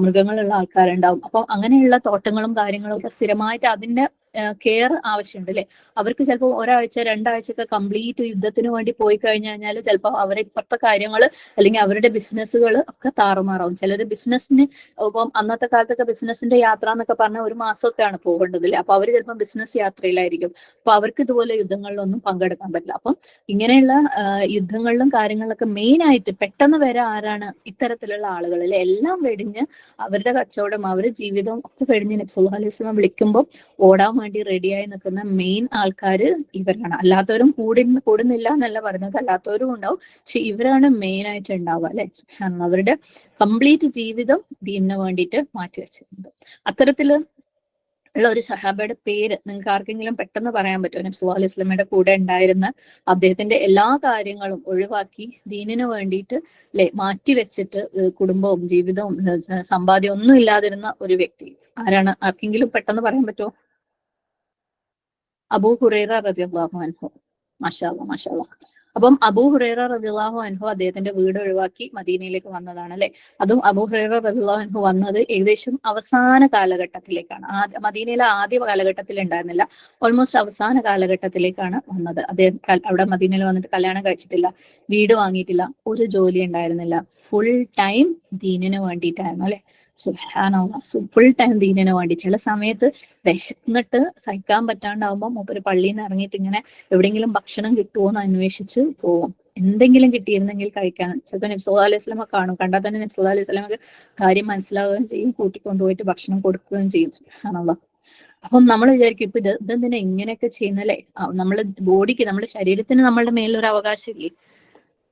മൃഗങ്ങളുള്ള ആൾക്കാരുണ്ടാവും. അപ്പൊ അങ്ങനെയുള്ള തോട്ടങ്ങളും കാര്യങ്ങളും ഒക്കെ സ്ഥിരമായിട്ട് അതിന്റെ കെയർ ആവശ്യമുണ്ട് അല്ലെ? അവർക്ക് ചിലപ്പോൾ ഒരാഴ്ച രണ്ടാഴ്ച ഒക്കെ കംപ്ലീറ്റ് യുദ്ധത്തിന് വേണ്ടി പോയി കഴിഞ്ഞു കഴിഞ്ഞാൽ ചിലപ്പോൾ അവരെ ഇപ്പുറത്തെ കാര്യങ്ങൾ അല്ലെങ്കിൽ അവരുടെ ബിസിനസ്സുകൾ ഒക്കെ താറുമാറാവും. ചിലർ ബിസിനസ്സിന് ഇപ്പം അന്നത്തെ കാലത്തൊക്കെ ബിസിനസ്സിന്റെ യാത്ര എന്നൊക്കെ പറഞ്ഞാൽ ഒരു മാസമൊക്കെയാണ് പോകേണ്ടത് അല്ലെ? അപ്പൊ അവർ ചിലപ്പോൾ ബിസിനസ് യാത്രയിലായിരിക്കും. അപ്പൊ അവർക്ക് ഇതുപോലെ യുദ്ധങ്ങളിലൊന്നും പങ്കെടുക്കാൻ പറ്റില്ല. അപ്പം ഇങ്ങനെയുള്ള യുദ്ധങ്ങളിലും കാര്യങ്ങളിലൊക്കെ മെയിൻ ആയിട്ട് പെട്ടെന്ന് വരെ ആരാണ് ഇത്തരത്തിലുള്ള ആളുകൾ അല്ലെ? എല്ലാം വെടിഞ്ഞ് അവരുടെ കച്ചവടം അവരുടെ ജീവിതം ഒക്കെ വെടിഞ്ഞ് നബ്സുല്ലാ അലൈഹി സ്വലം വിളിക്കുമ്പോൾ ഓടാൻ വേണ്ടി റെഡിയായി നിൽക്കുന്ന മെയിൻ ആൾക്കാർ ഇവരാണ്. അല്ലാത്തവരും കൂടി കൂടുന്നില്ല എന്നല്ല പറയുന്നത്. അല്ലാത്തവരും ഉണ്ടാവും. പക്ഷെ ഇവരാണ് മെയിൻ ആയിട്ട് ഉണ്ടാവുക അല്ലെ? അവരുടെ കംപ്ലീറ്റ് ജീവിതം ദീനിന് വേണ്ടിയിട്ട് മാറ്റി വെച്ചിരുന്നത് അത്തരത്തിൽ ഉള്ള ഒരു സഹാബയുടെ പേര് നിങ്ങൾക്ക് ആർക്കെങ്കിലും പെട്ടെന്ന് പറയാൻ പറ്റുമോ? നബ്സു അലൈഹി സ്വലമയുടെ കൂടെ ഉണ്ടായിരുന്ന അദ്ദേഹത്തിന്റെ എല്ലാ കാര്യങ്ങളും ഒഴിവാക്കി ദീനിന് വേണ്ടിയിട്ട് അല്ലെ? മാറ്റി വെച്ചിട്ട് കുടുംബവും ജീവിതവും സമ്പാദ്യം ഒന്നും ഇല്ലാതിരുന്ന ഒരു വ്യക്തി. ആരാണ്? ആർക്കെങ്കിലും പെട്ടെന്ന് പറയാൻ പറ്റുമോ? അബൂ ഹുറൈറ റളിയല്ലാഹു അൻഹു. മാഷാല്ല മാഷാല്ല അപ്പം അബൂ ഹുറൈറ റബിള്ളാഹു അൻഹു അദ്ദേഹത്തിന്റെ വീട് ഒഴിവാക്കി മദീനയിലേക്ക് വന്നതാണ് അല്ലെ? അതും അബൂ ഹുറൈറ റബിള്ളാഹു അൻഹു വന്നത് ഏകദേശം അവസാന കാലഘട്ടത്തിലേക്കാണ്. ആദ്യ മദീനയിലെ ആദ്യ കാലഘട്ടത്തിൽ ഉണ്ടായിരുന്നില്ല. ഓൾമോസ്റ്റ് അവസാന കാലഘട്ടത്തിലേക്കാണ് വന്നത്. അദ്ദേഹം അവിടെ മദീനയിൽ വന്നിട്ട് കല്യാണം കഴിച്ചിട്ടില്ല വീട് വാങ്ങിയിട്ടില്ല ഒരു ജോലി ഉണ്ടായിരുന്നില്ല. ഫുൾ ടൈം ദീനിന് വേണ്ടിയിട്ടായിരുന്നു അല്ലെ? സുഹാനുള്ള ഫുൾ ടൈം ദീനിന് വേണ്ടി. ചില സമയത്ത് വിശന്നിട്ട് സഹിക്കാൻ പറ്റാണ്ടാവുമ്പോൾ മൂപ്പര് പള്ളിയിൽ നിന്ന് ഇറങ്ങിയിട്ട് ഇങ്ങനെ എവിടെയെങ്കിലും ഭക്ഷണം കിട്ടുമോ എന്ന് അന്വേഷിച്ച് പോവും. എന്തെങ്കിലും കിട്ടിയിരുന്നെങ്കിൽ കഴിക്കാൻ. ചിലപ്പോൾ നബ്സുല്ലാ അലൈഹി സ്വലമ കാണും. കണ്ടാൽ തന്നെ നബ്സുല്ലാ അലൈഹി സ്വലമക്ക് കാര്യം മനസ്സിലാവുകയും ചെയ്യും. കൂട്ടിക്കൊണ്ടുപോയിട്ട് ഭക്ഷണം കൊടുക്കുകയും ചെയ്യും. സുഹാനുള്ള അപ്പം നമ്മൾ വിചാരിക്കും ഇപ്പൊ ഇത് ഇതെന്തിനാ ഇങ്ങനെയൊക്കെ ചെയ്യുന്നല്ലേ? നമ്മൾ ബോഡിക്ക് നമ്മുടെ ശരീരത്തിന് നമ്മളുടെ മേലൊരു അവകാശം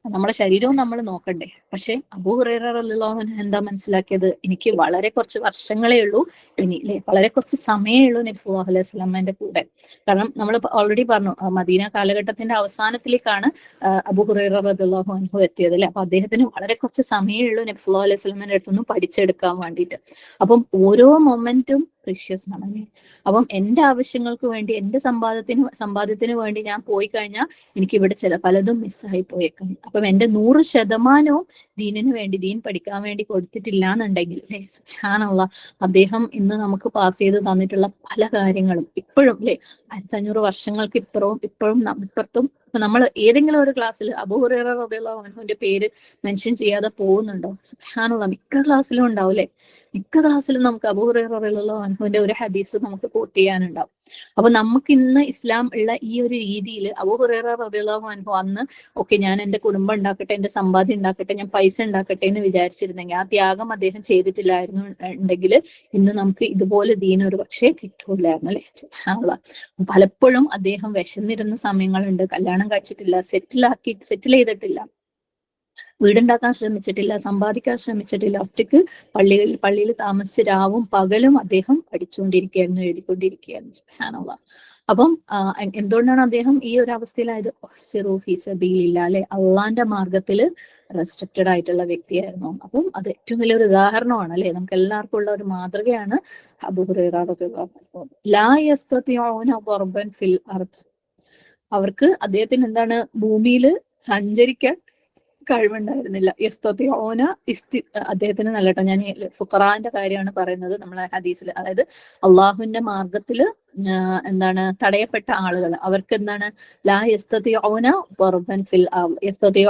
നമ്മുടെ ശരീരവും നമ്മൾ നോക്കണ്ടേ. പക്ഷെ അബൂഹുറേറിലോഹൻ എന്താ മനസ്സിലാക്കിയത്? എനിക്ക് വളരെ കുറച്ച് വർഷങ്ങളേ ഉള്ളൂ. ഇനി അല്ലെ വളരെ കുറച്ച് സമയമേ ഉള്ളൂ നബി സുല്ലാഹു അലൈഹി സ്വലാമിന്റെ കൂടെ. കാരണം നമ്മൾ ഓൾറെഡി പറഞ്ഞു മദീന കാലഘട്ടത്തിന്റെ അവസാനത്തിലേക്കാണ് അബൂഹുറേറിലോഹു അൻഹു എത്തിയത് അല്ലെ? അപ്പൊ അദ്ദേഹത്തിന് വളരെ കുറച്ച് സമയമേ ഉള്ളൂ നബി സുല്ലാഹു അലൈഹി സ്വലമിന്റെ അടുത്തുനിന്ന് പഠിച്ചെടുക്കാൻ വേണ്ടിയിട്ട്. അപ്പം ഓരോ മൊമെന്റും പ്രീഷ്യസ് ആണ്. അല്ലെ? അപ്പം എന്റെ ആവശ്യങ്ങൾക്ക് വേണ്ടി എന്റെ സമ്പാദത്തിന് സമ്പാദ്യത്തിന് വേണ്ടി ഞാൻ പോയി കഴിഞ്ഞാൽ എനിക്ക് ഇവിടെ ചില പലതും മിസ്സായി പോയേക്കാം അപ്പം എന്റെ നൂറ് ശതമാനവും ദീനിന് വേണ്ടി ദീൻ പഠിക്കാൻ വേണ്ടി കൊടുത്തിട്ടില്ല എന്നുണ്ടെങ്കിൽ അല്ലെ? സുഹാനുള്ള അദ്ദേഹം ഇന്ന് നമുക്ക് പാസ് ചെയ്ത് തന്നിട്ടുള്ള പല കാര്യങ്ങളും ഇപ്പോഴും അല്ലെ? ആയിരത്തി അഞ്ഞൂറ് വർഷങ്ങൾക്ക് ഇപ്പുറവും ഇപ്പോഴും ഇപ്പുറത്തും നമ്മൾ ഏതെങ്കിലും ഒരു ക്ലാസ്സിൽ അബൂഹുറിന്റെ പേര് മെൻഷൻ ചെയ്യാതെ പോകുന്നുണ്ടോ? സുഹാനുള്ള മിക്ക ക്ലാസ്സിലും ഉണ്ടാവും അല്ലെ മിക്ക ക്ലാസ്സിലും നമുക്ക് അബൂഹുറിന്റെ ഒരു ഹദീസ് നമുക്ക് കോട്ട് ചെയ്യാനുണ്ടാവും. അപ്പൊ നമുക്ക് ഇന്ന് ഇസ്ലാം ഉള്ള ഈ ഒരു രീതിയിൽ അബൂഹുറിയാഹു അനുഭവം അന്ന് ഓക്കെ ഞാൻ എന്റെ കുടുംബം ഉണ്ടാക്കട്ടെ എന്റെ സമ്പാദ്യം ഉണ്ടാക്കട്ടെ ഞാൻ പൈസ ഉണ്ടാക്കട്ടെ എന്ന് വിചാരിച്ചിരുന്നെങ്കിൽ ആ ത്യാഗം അദ്ദേഹം ചെയ്തിട്ടില്ലായിരുന്നു ഉണ്ടെങ്കിൽ ഇന്ന് നമുക്ക് ഇതുപോലെ ദീന ഒരു പക്ഷേ കിട്ടൂലായിരുന്നു അല്ലെ. പലപ്പോഴും അദ്ദേഹം വിശന്നിരുന്ന സമയങ്ങളുണ്ട്. കല്യാണം കഴിച്ചിട്ടില്ല സെറ്റിലാക്കി സെറ്റിൽ ചെയ്തിട്ടില്ല. വീടുണ്ടാക്കാൻ ശ്രമിച്ചിട്ടില്ല സമ്പാദിക്കാൻ ശ്രമിച്ചിട്ടില്ല. ഒറ്റയ്ക്ക് പള്ളികളിൽ പള്ളിയിൽ താമസിച്ച് രാവും പകലും അദ്ദേഹം പഠിച്ചുകൊണ്ടിരിക്കുകയായിരുന്നു എഴുതിക്കൊണ്ടിരിക്കുകയായിരുന്നു. സുഹാനുള്ള അപ്പം എന്തുകൊണ്ടാണ് അദ്ദേഹം ഈ ഒരു അവസ്ഥയിലായത്? സിറു ഫീസബിയിലില്ല അല്ലെ? അള്ളാന്റെ മാർഗത്തിൽ റെസ്ട്രിക്റ്റഡ് ആയിട്ടുള്ള വ്യക്തിയായിരുന്നു. അപ്പം അത് ഏറ്റവും വലിയൊരു ഉദാഹരണമാണ് അല്ലെ? നമുക്ക് എല്ലാവർക്കും ഉള്ള ഒരു മാതൃകയാണ് അബൂ ഹുറൈറ റളിയല്ലാഹു അൻഹു. ലാ ദർബൻ ഫിൽ അർദ്. അവർക്ക് അദ്ദേഹത്തിന് എന്താണ് ഭൂമിയിൽ സഞ്ചരിക്കാൻ കഴിവുണ്ടായിരുന്നില്ല. യസ്തതിഊന ഇസ്തി അദ്ദേഹത്തിന് നല്ല കേട്ടോ ഞാൻ ഫുഖറാന്റെ കാര്യമാണ് പറയുന്നത് നമ്മളെ ഹദീസിൽ. അതായത് അള്ളാഹുവിന്റെ മാർഗത്തിൽ എന്താണ് തടയപ്പെട്ട ആളുകൾ. അവർക്ക് എന്താണ്? ലാ യസ്തത്തി ഓന ബർബൻ ഫിൽ അർദ്.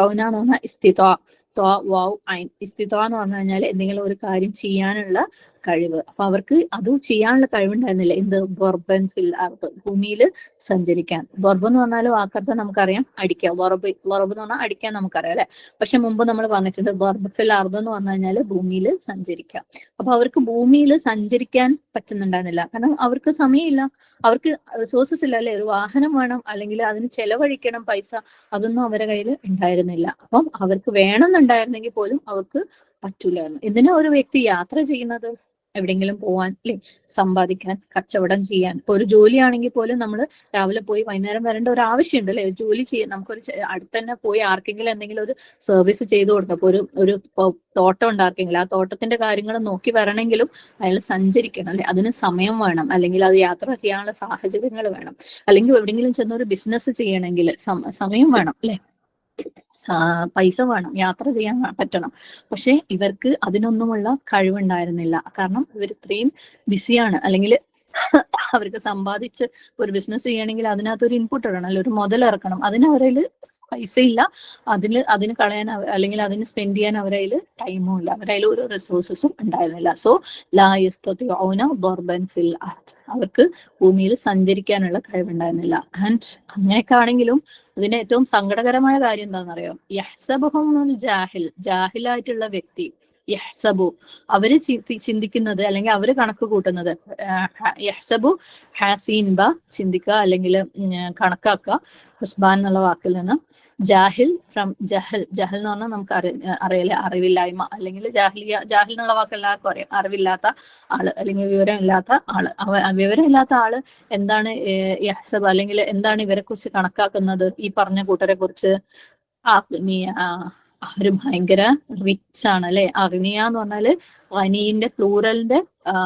ഓന എന്ന് പറഞ്ഞാൽ ഇസ്തിത്വ ത്വ വൗ ഐൻ. ഇസ്തിത്വ എന്ന് പറഞ്ഞു കഴിഞ്ഞാൽ എന്തെങ്കിലും ഒരു കാര്യം ചെയ്യാനുള്ള കഴിവ്. അപ്പൊ അവർക്ക് അതും ചെയ്യാനുള്ള കഴിവുണ്ടായിരുന്നില്ല. എന്ത്? ബർബൻ ഫിൽ അർദ് ഭൂമിയിൽ സഞ്ചരിക്കാൻ. ബർബ് എന്ന് പറഞ്ഞാൽ വാക്കർത്ഥം നമുക്കറിയാം. അടിക്കുക വറബ് വറബ് എന്ന് പറഞ്ഞാൽ അടിക്കാൻ നമുക്കറിയാം അല്ലെ? പക്ഷെ മുമ്പ് നമ്മൾ പറഞ്ഞിട്ടുണ്ട് ബർബ് ഫിൽ അർദ് എന്ന് പറഞ്ഞു കഴിഞ്ഞാൽ ഭൂമിയിൽ സഞ്ചരിക്കാം. അപ്പൊ അവർക്ക് ഭൂമിയിൽ സഞ്ചരിക്കാൻ പറ്റുന്നുണ്ടായിരുന്നില്ല. കാരണം അവർക്ക് സമയമില്ല. അവർക്ക് റിസോഴ്സസ് ഇല്ല അല്ലെ? ഒരു വാഹനം വേണം. അല്ലെങ്കിൽ അതിന് ചെലവഴിക്കണം പൈസ. അതൊന്നും അവരുടെ കയ്യിൽ ഉണ്ടായിരുന്നില്ല. അപ്പം അവർക്ക് വേണമെന്നുണ്ടായിരുന്നെങ്കിൽ പോലും അവർക്ക് പറ്റൂലായിരുന്നു. എന്തിനാ ഒരു വ്യക്തി യാത്ര ചെയ്യുന്നത്? എവിടെയെങ്കിലും പോവാൻ അല്ലെ സമ്പാദിക്കാൻ കച്ചവടം ചെയ്യാൻ. ഇപ്പൊ ഒരു ജോലിയാണെങ്കിൽ പോലും നമ്മൾ രാവിലെ പോയി വൈകുന്നേരം വരേണ്ട ഒരു ആവശ്യമുണ്ട് അല്ലെ? ജോലി ചെയ്യാൻ നമുക്കൊരു അടുത്ത് തന്നെ പോയി ആർക്കെങ്കിലും എന്തെങ്കിലും ഒരു സർവീസ് ചെയ്തു കൊടുക്കാം. അപ്പൊ ഒരു ഒരു തോട്ടം ഉണ്ട് ആർക്കെങ്കിലും. ആ തോട്ടത്തിന്റെ കാര്യങ്ങൾ നോക്കി വരണമെങ്കിലും അയാൾ സഞ്ചരിക്കണം അല്ലെ? അതിന് സമയം വേണം അല്ലെങ്കിൽ അത് യാത്ര ചെയ്യാനുള്ള സാഹചര്യങ്ങൾ വേണം. അല്ലെങ്കിൽ എവിടെയെങ്കിലും ചെന്ന് ഒരു ബിസിനസ് ചെയ്യണമെങ്കിൽ സമയം വേണം അല്ലെ? പൈസ വേണം യാത്ര ചെയ്യാൻ പറ്റണം. പക്ഷെ ഇവർക്ക് അതിനൊന്നുമുള്ള കഴിവുണ്ടായിരുന്നില്ല. കാരണം ഇവർ ഇത്രയും ബിസിയാണ് അല്ലെങ്കിൽ അവർക്ക് സമ്പാദിച്ച് ഒരു ബിസിനസ് ചെയ്യണമെങ്കിൽ അതിനകത്ത് ഒരു ഇൻപുട്ട് ഇടണം അല്ലെങ്കിൽ ഒരു മുതൽ ഇറക്കണം. അതിന് അവരിൽ പൈസ ഇല്ല അതിന് അതിന് കളയാൻ അല്ലെങ്കിൽ അതിന് സ്പെൻഡ് ചെയ്യാൻ അവരതിൽ ടൈമും ഇല്ല. അവരതിൽ ഒരു റിസോഴ്സസും ഉണ്ടായിരുന്നില്ല. സോ ലായസ്തോന ബോർബൻ ഫിൽ ആർട്ട് അവർക്ക് ഭൂമിയിൽ സഞ്ചരിക്കാനുള്ള കഴിവുണ്ടായിരുന്നില്ല. ആൻഡ് അങ്ങനെയൊക്കെ ആണെങ്കിലും അതിന് ഏറ്റവും സങ്കടകരമായ കാര്യം എന്താണെന്നറിയോ? യഹ്സബുഹും ജാഹിൽ ജാഹിലായിട്ടുള്ള വ്യക്തി യഹ്സബു അവർ ചിന്തിക്കുന്നത് അല്ലെങ്കിൽ അവർ കണക്ക് കൂട്ടുന്നത് യഹ്സബു ഹാസീൻബ ചിന്തിക്കുക അല്ലെങ്കിൽ കണക്കാക്കുക ഹുസ്ബാൻ എന്നുള്ള വാക്കിൽ നിന്ന് ജാഹിൽ ഫ്രം ജഹൽ ജഹൽ എന്ന് പറഞ്ഞാൽ നമുക്ക് അറി അറിയില്ല അറിവില്ലായ്മ. അല്ലെങ്കിൽ ജാഹിലിയ ജാഹിൽ എന്നുള്ള വാക്ക് എല്ലാവർക്കും അറിയാം. അറിവില്ലാത്ത ആൾ അല്ലെങ്കിൽ വിവരമില്ലാത്ത ആൾ. അവ വിവരം ഇല്ലാത്ത ആൾ എന്താണ് യഹ്സബ് അല്ലെങ്കിൽ എന്താണ് ഇവരെ കുറിച്ച് കണക്കാക്കുന്നത്? ഈ പറഞ്ഞ കൂട്ടരെ കുറിച്ച് അഗ്നിയ അവർ ഭയങ്കര റിച്ച് ആണ് അല്ലെ? അഗ്നിയ എന്ന് പറഞ്ഞാൽ വനീന്റെ പ്ലൂറലിന്റെ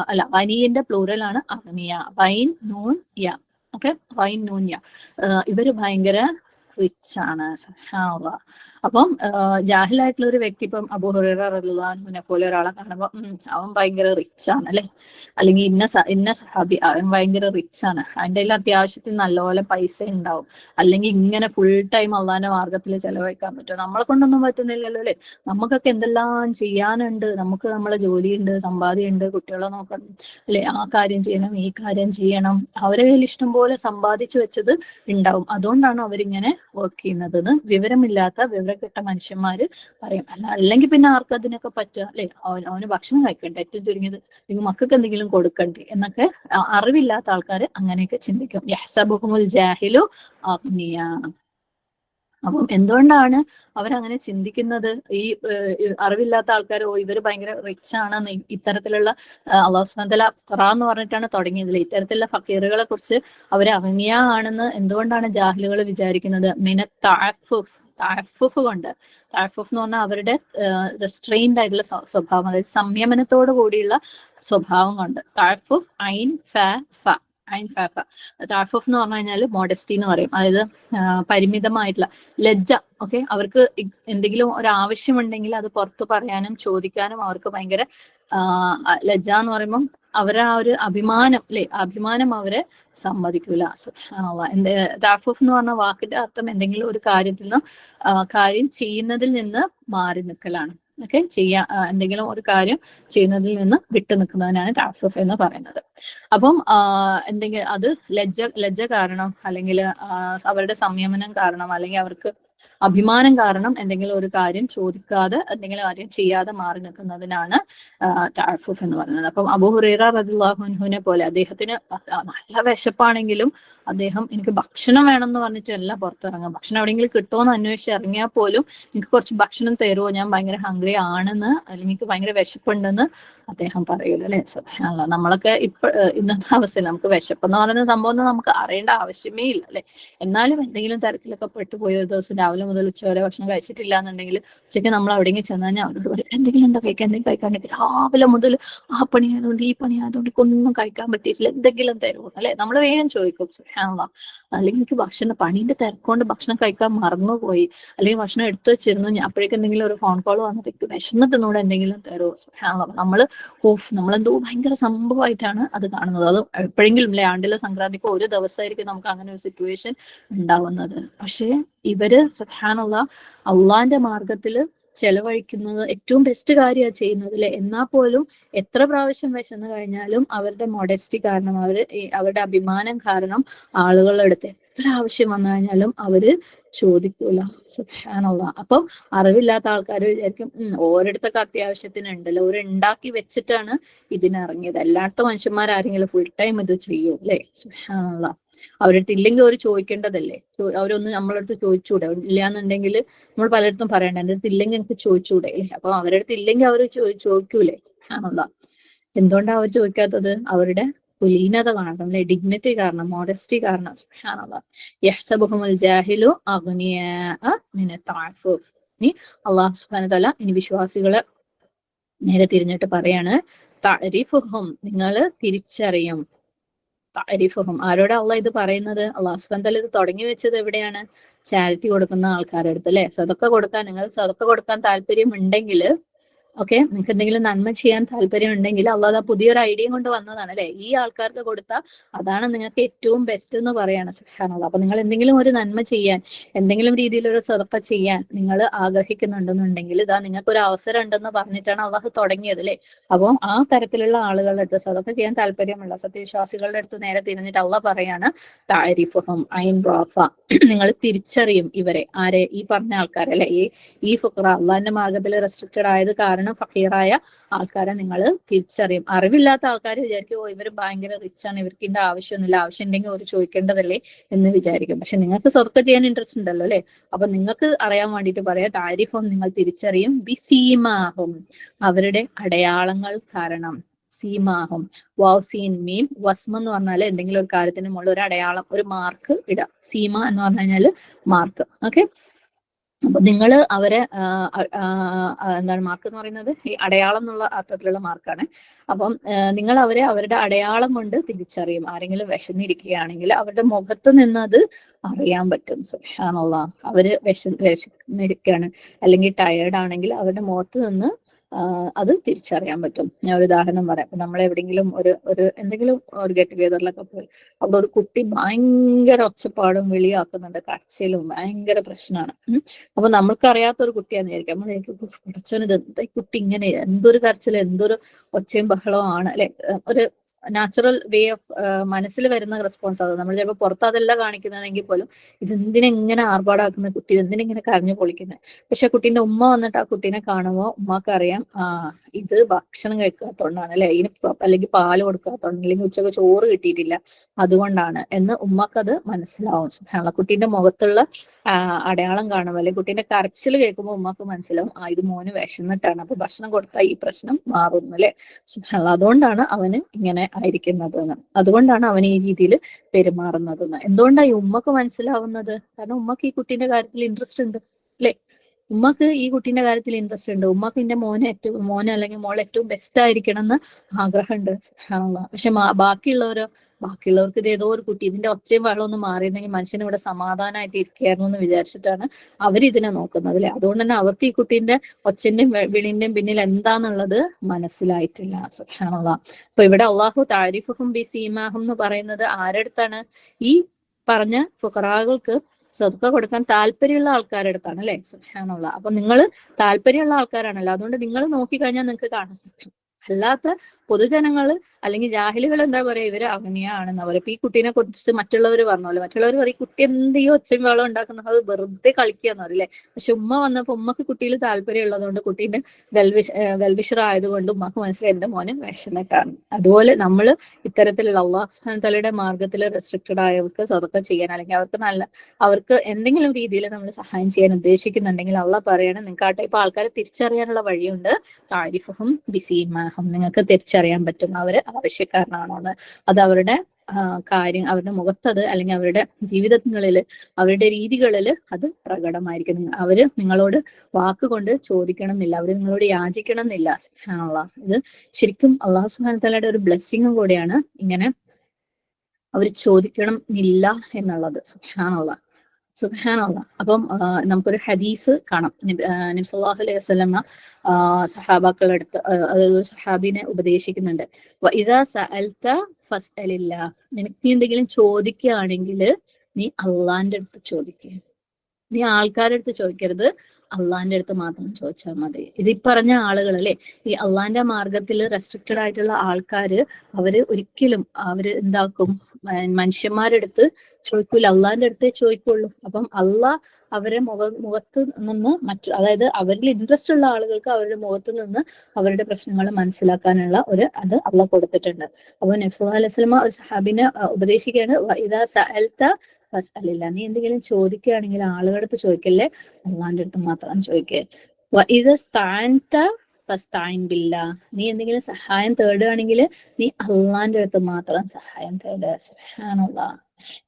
അല്ല വനീന്റെ പ്ലൂറൽ ആണ് അഗ്നിയ വൈൻ നൂൻ യ. ഓക്കെ? വൈൻ നൂൻ യ. ഇവർ ഭയങ്കര റിച്ച് ആണ് സുബ്ഹാനല്ലാഹ്. അപ്പം ജാഹിലായിട്ടുള്ള ഒരു വ്യക്തി ഇപ്പം അബൂ ഹുറൈറ റളിയല്ലാഹുവിനെ പോലെ ഒരാളെ കാണുമ്പോൾ അവൻ ഭയങ്കര റിച്ച് ആണ് അല്ലെ? അല്ലെങ്കിൽ ഇന്ന ഇന്ന സഹാബി അവൻ ഭയങ്കര റിച്ച് ആണ്. അതിന്റെ എല്ലാം അത്യാവശ്യത്തിന് നല്ലപോലെ പൈസ ഉണ്ടാവും. അല്ലെങ്കിൽ ഇങ്ങനെ ഫുൾ ടൈം അള്ളാന്റെ മാർഗത്തിൽ ചെലവഴിക്കാൻ പറ്റും. നമ്മളെ കൊണ്ടൊന്നും പറ്റുന്നില്ലല്ലോ അല്ലെ? നമുക്കൊക്കെ എന്തെല്ലാം ചെയ്യാനുണ്ട്. നമുക്ക് നമ്മളെ ജോലിയുണ്ട് സമ്പാദ്യമുണ്ട് കുട്ടികളെ നോക്കണം അല്ലെ? ആ കാര്യം ചെയ്യണം ഈ കാര്യം ചെയ്യണം. അവരെ കയ്യിൽ ഇഷ്ടം പോലെ സമ്പാദിച്ചു വെച്ചത് ഉണ്ടാവും. അതുകൊണ്ടാണ് അവരിങ്ങനെ വർക്ക് ചെയ്യുന്നത്. വിവരമില്ലാത്ത വിവരക്കെട്ട മനുഷ്യന്മാര് പറയും. അല്ല അല്ലെങ്കിൽ പിന്നെ ആർക്ക് അതിനൊക്കെ പറ്റുക അല്ലെ? അവന് അവന് ഭക്ഷണം കഴിക്കണ്ടേ ഏറ്റവും ചുരുങ്ങിയത് നിങ്ങൾ മക്കൾക്ക് എന്തെങ്കിലും കൊടുക്കണ്ടേ എന്നൊക്കെ അറിവില്ലാത്ത ആൾക്കാർ അങ്ങനെയൊക്കെ ചിന്തിക്കും. യഹ്സബുഹുമുൽ ജാഹിലു അഗ്നിയ. അപ്പം എന്തുകൊണ്ടാണ് അവരങ്ങനെ ചിന്തിക്കുന്നത്? ഈ അറിവില്ലാത്ത ആൾക്കാർ ഓ ഇവർ ഭയങ്കര റിച്ച് ഈ- ഇത്തരത്തിലുള്ള അള്ളാഹു സുബ്ഹാനഹു വ തആല എന്ന് പറഞ്ഞിട്ടാണ് തുടങ്ങിയത് ഇത്തരത്തിലുള്ള ഫക്കീറുകളെ കുറിച്ച് അവർ അഗ്നിയ ആണെന്ന് എന്തുകൊണ്ടാണ് ജാഹിലുകൾ വിചാരിക്കുന്നത്? മിന തഅഫുഫ് കൊണ്ട് തഅഫുഫ് എന്ന് പറഞ്ഞാൽ അവരുടെ റെസ്ട്രെയിൻഡ് ആയിട്ടുള്ള സ്വ- സ്വഭാവം അതായത് സംയമനത്തോട് കൂടിയുള്ള സ്വഭാവം കൊണ്ട് തഅഫുഫ് ഐൻ ഫ ഫ. ഐൻ ഫ ഫ. തഅഫുഫ് എന്ന് പറഞ്ഞു കഴിഞ്ഞാൽ മോഡസ്റ്റി എന്ന് പറയും. അതായത് പരിമിതമായിട്ടുള്ള ലജ്ജ ഓക്കെ? അവർക്ക് എന്തെങ്കിലും ഒരു ആവശ്യമുണ്ടെങ്കിൽ അത് പുറത്തു പറയാനും ചോദിക്കാനും അവർക്ക് ഭയങ്കര ലജ്ജ എന്ന് പറയുമ്പം അവരെ ആ ഒരു അഭിമാനം അല്ലെ? അഭിമാനം അവരെ സമ്മതിക്കൂല. എന്ത് എന്ന് പറഞ്ഞ വാക്കിന്റെ അർത്ഥം എന്തെങ്കിലും ഒരു കാര്യത്തിൽ നിന്ന് കാര്യം ചെയ്യുന്നതിൽ നിന്ന് മാറി നിൽക്കലാണ് ഓക്കെ ചെയ്യാ എന്തെങ്കിലും ഒരു കാര്യം ചെയ്യുന്നതിൽ നിന്ന് വിട്ടു നിൽക്കുന്നതിനാണ് താഫുഫ് എന്ന് പറയുന്നത്. അപ്പം എന്തെങ്കിലും അത് ലജ്ജ ലജ്ജ കാരണം അല്ലെങ്കിൽ അവരുടെ സംയമനം കാരണം അല്ലെങ്കിൽ അവർക്ക് അഭിമാനം കാരണം എന്തെങ്കിലും ഒരു കാര്യം ചോദിക്കാതെ എന്തെങ്കിലും കാര്യം ചെയ്യാതെ മാറി നിൽക്കുന്നതിനാണ് ടാഫുഫ് എന്ന് പറയുന്നത്. അപ്പം അബു ഹുറൈറ റദിള്ളാഹുൻഹുവിനെ പോലെ അദ്ദേഹത്തിന് നല്ല വിശപ്പാണെങ്കിലും അദ്ദേഹം എനിക്ക് ഭക്ഷണം വേണം എന്ന് പറഞ്ഞിട്ടല്ല പുറത്തിറങ്ങുക. ഭക്ഷണം എവിടെയെങ്കിലും കിട്ടുമോ അന്വേഷിച്ച് ഇറങ്ങിയാൽ പോലും എനിക്ക് കുറച്ച് ഭക്ഷണം തരുമോ ഞാൻ ഭയങ്കര ഹംഗ്രി ആണെന്ന് അല്ലെങ്കിൽ എനിക്ക് ഭയങ്കര വിശപ്പുണ്ടെന്ന് അദ്ദേഹം പറയൂല അല്ലെ? സുബ്ഹാനല്ലാ. നമ്മളൊക്കെ ഇപ്പൊ ഇന്നത്തെ അവസ്ഥയിൽ നമുക്ക് വിശപ്പ് എന്ന് പറയുന്ന സംഭവം നമുക്ക് അറിയേണ്ട ആവശ്യമേ ഇല്ല അല്ലെ? എന്നാലും എന്തെങ്കിലും തരത്തിലൊക്കെ പെട്ടുപോയി ഒരു ദിവസം രാവിലെ മുതൽ ഉച്ച വരെ ഭക്ഷണം കഴിച്ചിട്ടില്ല എന്നുണ്ടെങ്കിൽ ഉച്ചയ്ക്ക് നമ്മൾ അവിടെയെങ്കിൽ ചെന്ന് ഞാൻ അവരോട് പറയും എന്തെങ്കിലും ഉണ്ടോ കഴിക്കാൻ എന്തെങ്കിലും കഴിക്കാണ്ടെങ്കിൽ രാവിലെ മുതൽ ആ പണി ആയതുകൊണ്ട് ഈ പണി ആയതുകൊണ്ട് ഒന്നും കഴിക്കാൻ പറ്റിയിട്ടില്ല. എന്തെങ്കിലും തരുമോ? അല്ലെ? നമ്മൾ വേഗം ചോദിക്കും സുബ്ഹാനല്ലാ. അല്ലെങ്കിൽ എനിക്ക് ഭക്ഷണം പണീന്റെ തിരക്കൊണ്ട് ഭക്ഷണം കഴിക്കാൻ മറന്നുപോയി. അല്ലെങ്കിൽ ഭക്ഷണം എടുത്തു വെച്ചിരുന്നു. അപ്പോഴേക്കും എന്തെങ്കിലും ഒരു ഫോൺ കോൾ വന്നിട്ട് എനിക്ക് വിശന്നിട്ട് എന്നോട് എന്തെങ്കിലും തരുമോ? സുഹാനുള്ള നമ്മൾ ഓഫ് നമ്മളെന്തോ ഭയങ്കര സംഭവമായിട്ടാണ് അത് കാണുന്നത്. അത് എപ്പോഴെങ്കിലും അല്ലെ ആണ്ടിലെ സംക്രാന്തിക്ക് ഒരു ദിവസമായിരിക്കും നമുക്ക് അങ്ങനെ ഒരു സിറ്റുവേഷൻ ഉണ്ടാവുന്നത്. പക്ഷേ ഇവർ സുഹാനുള്ള അള്ളാന്റെ മാർഗത്തിൽ ചെലവഴിക്കുന്നത് ഏറ്റവും ബെസ്റ്റ് കാര്യമാണ് ചെയ്യുന്നത് അല്ലെ എന്നാൽ പോലും എത്ര പ്രാവശ്യം വിശന്നു കഴിഞ്ഞാലും അവരുടെ മൊഡസ്റ്റി കാരണം അവർ അവരുടെ അഭിമാനം കാരണം ആളുകളുടെ അടുത്ത് എത്ര ആവശ്യം വന്നു കഴിഞ്ഞാലും അവർ ചോദിക്കൂല. സുഹാനുള്ള അപ്പം അറിവില്ലാത്ത ആൾക്കാർ വിചാരിക്കും ഉം, ഓരോരുത്തൊക്കെ അത്യാവശ്യത്തിന് ഉണ്ടല്ലോ ഒരു ഉണ്ടാക്കി വെച്ചിട്ടാണ് ഇതിനിറങ്ങിയത്. അല്ലാത്ത മനുഷ്യന്മാരാരെങ്കിലും ഫുൾ ടൈം ഇത് ചെയ്യൂ അല്ലെ സുഹാനുള്ള അവരടുത്ത് ഇല്ലെങ്കിൽ അവർ ചോദിക്കേണ്ടതല്ലേ? അവരൊന്ന് നമ്മളടുത്ത് ചോദിച്ചൂടെ? ഇല്ലാന്നുണ്ടെങ്കിൽ നമ്മൾ പലയിടത്തും പറയണ്ട. എന്റെ അടുത്ത് ഇല്ലെങ്കിൽ എനിക്ക് ചോദിച്ചൂടെ? അല്ലേ അപ്പൊ അവരുടെ അടുത്ത് ഇല്ലെങ്കിൽ അവർ ചോദിക്കൂലേ? ആണല്ലോ. എന്തുകൊണ്ടാണ് അവർ ചോദിക്കാത്തത്? അവരുടെ കുലീനത കാരണം അല്ലെ ഡിഗ്നിറ്റി കാരണം മോഡസ്റ്റി കാരണം. ആണല്ലോ. യഹ്സബുഹുൽ ജാഹിലു തഅഫുഫ് ഇനി അള്ളാഹു സുബ്ഹാനഹു തആല ഇനി വിശ്വാസികളെ നേരെ തിരിഞ്ഞിട്ട് പറയാണ് തഅരിഫുഹും നിങ്ങൾ തിരിച്ചറിയും. തഅരിഫുഹും ആരോടാ അള്ള ഇത് പറയുന്നത്? അള്ളാഹു സുബ്ഹാനഹു തല ഇത് തുടങ്ങി വെച്ചത് എവിടെയാണ്? ചാരിറ്റി കൊടുക്കുന്ന ആൾക്കാരുടെ അടുത്ത് അല്ലെ? സദക്ക കൊടുക്കാൻ നിങ്ങൾ സദക്ക കൊടുക്കാൻ താല്പര്യം ഉണ്ടെങ്കിൽ ഓക്കെ നിങ്ങൾക്ക് എന്തെങ്കിലും നന്മ ചെയ്യാൻ താല്പര്യം ഉണ്ടെങ്കിൽ അള്ളാഹ് പുതിയൊരു ഐഡിയ കൊണ്ട് വന്നതാണ് അല്ലെ? ഈ ആൾക്കാർക്ക് കൊടുത്ത അതാണ് നിങ്ങൾക്ക് ഏറ്റവും ബെസ്റ്റ് എന്ന് പറയാണ് സുഹാനുള്ള അപ്പൊ നിങ്ങൾ എന്തെങ്കിലും ഒരു നന്മ ചെയ്യാൻ എന്തെങ്കിലും രീതിയിൽ ഒരു സ്വതപ്പ ചെയ്യാൻ നിങ്ങൾ ആഗ്രഹിക്കുന്നുണ്ടെന്നുണ്ടെങ്കിൽ ഇതാ നിങ്ങൾക്ക് ഒരു അവസരം ഉണ്ടെന്ന് പറഞ്ഞിട്ടാണ് അള്ളാഹ് തുടങ്ങിയത് അല്ലെ? അപ്പോൾ ആ തരത്തിലുള്ള ആളുകളുടെ അടുത്ത് സ്വതപ്പ ചെയ്യാൻ താല്പര്യമുള്ള സത്യവിശ്വാസികളുടെ അടുത്ത് നേരെ തിരിഞ്ഞിട്ട് അള്ളാഹ് പറയാണ് താരിഫുഹം ഐൻ റാഫ. നിങ്ങൾ തിരിച്ചറിയും ഇവരെ. ആരെ? ഈ പറഞ്ഞ ആൾക്കാരെ അല്ലെ? ഈ ഈ ഫുക്ര അള്ളാഹിന്റെ മാർഗത്തിൽ റെസ്ട്രിക്റ്റഡ് ആയത് കാരണം ഫക്കീറായ ആൾക്കാരെ നിങ്ങൾ തിരിച്ചറിയും. അറിവില്ലാത്ത ആൾക്കാർ വിചാരിക്കും ഓ ഇവർ ഭയങ്കര റിച്ച് ആണ് ഇവർക്ക് ഇതിന്റെ ആവശ്യമൊന്നുമില്ല. ആവശ്യം ഉണ്ടെങ്കിൽ അവർ ചോദിക്കേണ്ടതല്ലേ? എന്ന് വിചാരിക്കും. പക്ഷെ നിങ്ങൾക്ക് സ്വർക്ക് ചെയ്യാൻ ഇൻട്രസ്റ്റ് ഉണ്ടല്ലോ അല്ലെ? അപ്പൊ നിങ്ങൾക്ക് അറിയാൻ വേണ്ടിയിട്ട് പറയാം താരിഫും നിങ്ങൾ തിരിച്ചറിയും. ബിസീമാഹും അവരുടെ അടയാളങ്ങൾ കാരണം. സീമാഹും വാവ് സീൻ മീം വസ്മ എന്ന് പറഞ്ഞാൽ എന്തെങ്കിലും ഒരു കാര്യത്തിന് മുകളിൽ ഒരു അടയാളം ഒരു മാർക്ക് ഇടാം സീമ എന്ന് പറഞ്ഞു കഴിഞ്ഞാൽ മാർക്ക് ഓക്കെ നിങ്ങൾ അവരെ എന്താണ് മാർക്ക് എന്ന് പറയുന്നത്? ഈ അടയാളം എന്നുള്ള അർത്ഥത്തിലുള്ള മാർക്കാണ് അപ്പം നിങ്ങൾ അവരെ അവരുടെ അടയാളം കൊണ്ട് തിരിച്ചറിയും. ആരെങ്കിലും വിശന്നിരിക്കുകയാണെങ്കിൽ അവരുടെ മുഖത്ത് നിന്ന് അത് അറിയാൻ പറ്റും. സുഹാനുള്ള അവർ വിശ വിശന്നിരിക്കുകയാണ്. അല്ലെങ്കിൽ ടയേർഡ് ആണെങ്കിൽ അവരുടെ മുഖത്ത് നിന്ന് അത് തിരിച്ചറിയാൻ പറ്റും. ഞാൻ ഒരു ഉദാഹരണം പറയാം. ഇപ്പൊ നമ്മൾ എവിടെയെങ്കിലും ഒരു ഒരു എന്തെങ്കിലും ഒരു ഗെറ്റ് ടുഗെദറിലൊക്കെ പോയി അവിടെ ഒരു കുട്ടി ഭയങ്കര ഒച്ചപ്പാടും വിളിയാക്കുന്നുണ്ട് കരച്ചിലും ഭയങ്കര പ്രശ്നമാണ് അപ്പൊ നമ്മൾക്ക് അറിയാത്ത ഒരു കുട്ടിയാന്ന് വിചാരിക്കാം നമ്മൾ കുറച്ചൊന്നും ഇത് എന്താ കുട്ടി ഇങ്ങനെ എന്തൊരു കരച്ചിൽ എന്തൊരു ഒച്ചയും ബഹളവും ആണ്. അല്ലെ? ഒരു നാച്ചുറൽ വേ ഓഫ് മനസ്സിൽ വരുന്ന റെസ്പോൺസ് അത്. നമ്മൾ ചിലപ്പോൾ പുറത്ത് അതല്ല കാണിക്കുന്നതെങ്കിൽ പോലും ഇതെന്തിനെ ഇങ്ങനെ ആർഭാടാക്കുന്ന കുട്ടി ഇങ്ങനെ കരഞ്ഞു പൊളിക്കുന്നത് പക്ഷെ കുട്ടീന്റെ ഉമ്മ വന്നിട്ട് ആ കുട്ടീനെ കാണുമ്പോൾ ഉമ്മക്ക് അറിയാം ആ ഇത് ഭക്ഷണം കഴിക്കാത്തോണ്ടാണ് അല്ലെ? ഇതിന് അല്ലെങ്കിൽ പാൽ കൊടുക്കാത്തോണ്ട് അല്ലെങ്കിൽ ഉച്ചയ്ക്ക് ചോറ് കിട്ടിയിട്ടില്ല. അതുകൊണ്ടാണ് എന്ന് ഉമ്മക്കത് മനസ്സിലാവും. സുബ്ഹാനല്ലാഹ്. കുട്ടീന്റെ മുഖത്തുള്ള അടയാളം കാണുമ്പോൾ അല്ലെങ്കിൽ കുട്ടീന്റെ കരച്ചിൽ കേൾക്കുമ്പോൾ ഉമ്മക്ക് മനസ്സിലാവും ആ ഇത് മോന് വിശന്നിട്ടാണ്. അപ്പൊ ഭക്ഷണം കൊടുത്താൽ ഈ പ്രശ്നം മാറുന്നു അല്ലെ? സുബ്ഹാനല്ലാഹ്. അതുകൊണ്ടാണ് അവന് ഇങ്ങനെ ആയിരിക്കുന്നത് അതുകൊണ്ടാണ് അവൻ ഈ രീതിയിൽ പെരുമാറുന്നത് എന്തുകൊണ്ടാണ് ഈ ഉമ്മക്ക് മനസ്സിലാവുന്നത്? കാരണം ഉമ്മക്ക് ഈ കുട്ടീന്റെ കാര്യത്തിൽ ഇൻട്രസ്റ്റ് ഉണ്ട് അല്ലെ? ഉമ്മക്ക് ഈ കുട്ടീന്റെ കാര്യത്തിൽ ഇൻട്രസ്റ്റ് ഉണ്ട്. ഉമ്മക്ക് എന്റെ മോനെ ഏറ്റവും മോനെ അല്ലെങ്കിൽ മോൾ ഏറ്റവും ബെസ്റ്റ് ആയിരിക്കണം എന്ന് ആഗ്രഹമുണ്ട്. പക്ഷെ ബാക്കിയുള്ളവരോ ബാക്കിയുള്ളവർക്ക് ഇത് ഏതോ ഒരു കുട്ടി ഇതിന്റെ ഒച്ചയും വെള്ളം ഒന്ന് മാറിയിരുന്നെങ്കിൽ മനുഷ്യൻ ഇവിടെ സമാധാനമായിട്ട് ഇരിക്കുകയായിരുന്നു എന്ന് വിചാരിച്ചിട്ടാണ് അവർ ഇതിനെ നോക്കുന്നത് അല്ലെ? അതുകൊണ്ട് തന്നെ അവർക്ക് ഈ കുട്ടീന്റെ ഒച്ചന്റെയും വിളിന്റെയും പിന്നിൽ എന്താന്നുള്ളത് മനസ്സിലായിട്ടില്ല. സുഹാനുള്ള അപ്പൊ ഇവിടെ അള്ളാഹു താരിഫും ബി സീമാഹും എന്ന് പറയുന്നത് ആരടുത്താണ്? ഈ പറഞ്ഞ ഫുഖറാകൾക്ക് സ്വതക്ക കൊടുക്കാൻ താല്പര്യമുള്ള ആൾക്കാരുടെ അടുത്താണ് അല്ലെ? സുഹാനുള്ള അപ്പൊ നിങ്ങൾ താല്പര്യമുള്ള ആൾക്കാരാണല്ലോ. അതുകൊണ്ട് നിങ്ങൾ നോക്കിക്കഴിഞ്ഞാൽ നിങ്ങൾക്ക് കാണാൻ പറ്റും. അല്ലാത്ത പൊതുജനങ്ങൾ അല്ലെങ്കിൽ ജാഹിലുകൾ എന്താ പറയാ ഇവർ അഗ്നിയാണെന്ന് പറയും. ഇപ്പൊ ഈ കുട്ടീനെ കുറിച്ച് മറ്റുള്ളവർ പറഞ്ഞല്ലോ മറ്റുള്ളവർ പറയും "ഈ കുട്ടി എന്ത് ഒച്ചയും വെള്ളം ഉണ്ടാക്കുന്നത് അത് വെറുതെ കളിക്കാന്ന് പറയില്ലേ പക്ഷെ ഉമ്മ വന്നപ്പോ ഉമ്മക്ക് കുട്ടിയിൽ താല്പര്യം ഉള്ളതുകൊണ്ട് കുട്ടീന്റെ വെൽവിഷ വെൽവിഷർ ആയതുകൊണ്ട് ഉമ്മക്ക് മനസ്സിലായി എന്റെ മോനെ വിശന്നിട്ടാണ് അതുപോലെ നമ്മൾ ഇത്തരത്തിലുള്ള അള്ളാഹ് സുഹാൻ തലയുടെ മാർഗത്തിൽ റെസ്ട്രിക്റ്റഡ് ആയവർക്ക് സ്വതക്കം ചെയ്യാൻ അല്ലെങ്കിൽ അവർക്ക് നല്ല അവർക്ക് എന്തെങ്കിലും രീതിയിൽ നമ്മൾ സഹായം ചെയ്യാൻ ഉദ്ദേശിക്കുന്നുണ്ടെങ്കിൽ അള്ളാഹ് പറയണം നിങ്ങൾക്ക് ആ ടൈപ്പ് ആൾക്കാരെ തിരിച്ചറിയാനുള്ള വഴിയുണ്ട്. താരിഫും ബിസിമാഹും. നിങ്ങൾക്ക് തിരിച്ചറിയാൻ പറ്റും അവർ ആവശ്യക്കാരനാണോ എന്ന് അത് അവരുടെ കാര്യം അവരുടെ മുഖത്തത് അല്ലെങ്കിൽ അവരുടെ ജീവിതങ്ങളിൽ അവരുടെ രീതികളിൽ അത് പ്രകടമായിരിക്കും. അവർ നിങ്ങളോട് വാക്കുകൊണ്ട് ചോദിക്കണം എന്നില്ല അവർ നിങ്ങളോട് യാചിക്കണം എന്നില്ല ഇത് ശരിക്കും അള്ളാഹു സുഹാനത്തലയുടെ ഒരു ബ്ലെസ്സിങ്ങും കൂടെയാണ് ഇങ്ങനെ അവർ ചോദിക്കണം എന്നില്ല എന്നുള്ളത്. സുബ്ഹാനല്ലാ. സുബ്ഹാനല്ലാ. അപ്പം നമുക്കൊരു ഹദീസ് കാണാം. നബി സല്ലല്ലാഹു അലൈഹി വസ്ലമ ആ, സഹാബാക്കളുടെ അടുത്ത് അതായത് ഒരു സഹാബിനെ ഉപദേശിക്കുന്നുണ്ട്. ഇതാ സഅൽത്ത സഅൽത ഫസ്അലില്ല. നിനക്ക് നീ എന്തെങ്കിലും ചോദിക്കുകയാണെങ്കിൽ നീ അള്ളാന്റെ അടുത്ത് ചോദിക്കുക നീ ആൾക്കാരുടെ അടുത്ത് ചോദിക്കരുത്. അള്ളാന്റെ അടുത്ത് മാത്രം ചോദിച്ചാൽ മതി. ഇത് ഈ പറഞ്ഞ ആളുകൾ അല്ലെ? ഈ അള്ളാന്റെ മാർഗത്തിൽ റെസ്ട്രിക്റ്റഡ് ആയിട്ടുള്ള ആൾക്കാര് അവർ ഒരിക്കലും അവർ എന്താക്കും മനുഷ്യന്മാരെടുത്ത് ചോദിക്കൂല. അള്ളാന്റെ അടുത്തേ ചോദിക്കുള്ളൂ. അപ്പം അള്ളാഹ് അവരെ മുഖ മുഖത്ത് നിന്ന് മറ്റു അതായത് അവരിൽ ഇൻട്രസ്റ്റ് ഉള്ള ആളുകൾക്ക് അവരുടെ മുഖത്ത് നിന്ന് അവരുടെ പ്രശ്നങ്ങൾ മനസ്സിലാക്കാനുള്ള ഒരു അത് അള്ളാഹ് കൊടുത്തിട്ടുണ്ട്. അപ്പൊ നെഫ്സുഹ അലൈഹി സ്വലമ ഒരു സഹാബിനെ ഉപദേശിക്കുകയാണ് "വ ഇദാ സഅൽത ഫസ്അലില്ല. നീ എന്തെങ്കിലും ചോദിക്കുകയാണെങ്കിൽ ആളുകളുടെ അടുത്ത് ചോദിക്കല്ലേ? അള്ളാന്റെ അടുത്ത് മാത്രം ചോദിക്കേ. "വ ഇദാ സ്തഅൻത ഫസ്തഈൻ ബില്ലാ. നീ എന്തെങ്കിലും സഹായം തേടുകയാണെങ്കിൽ നീ അള്ളാന്റെ അടുത്ത് മാത്രം സഹായം തേടുക. സുബ്ഹാനല്ലാഹ്.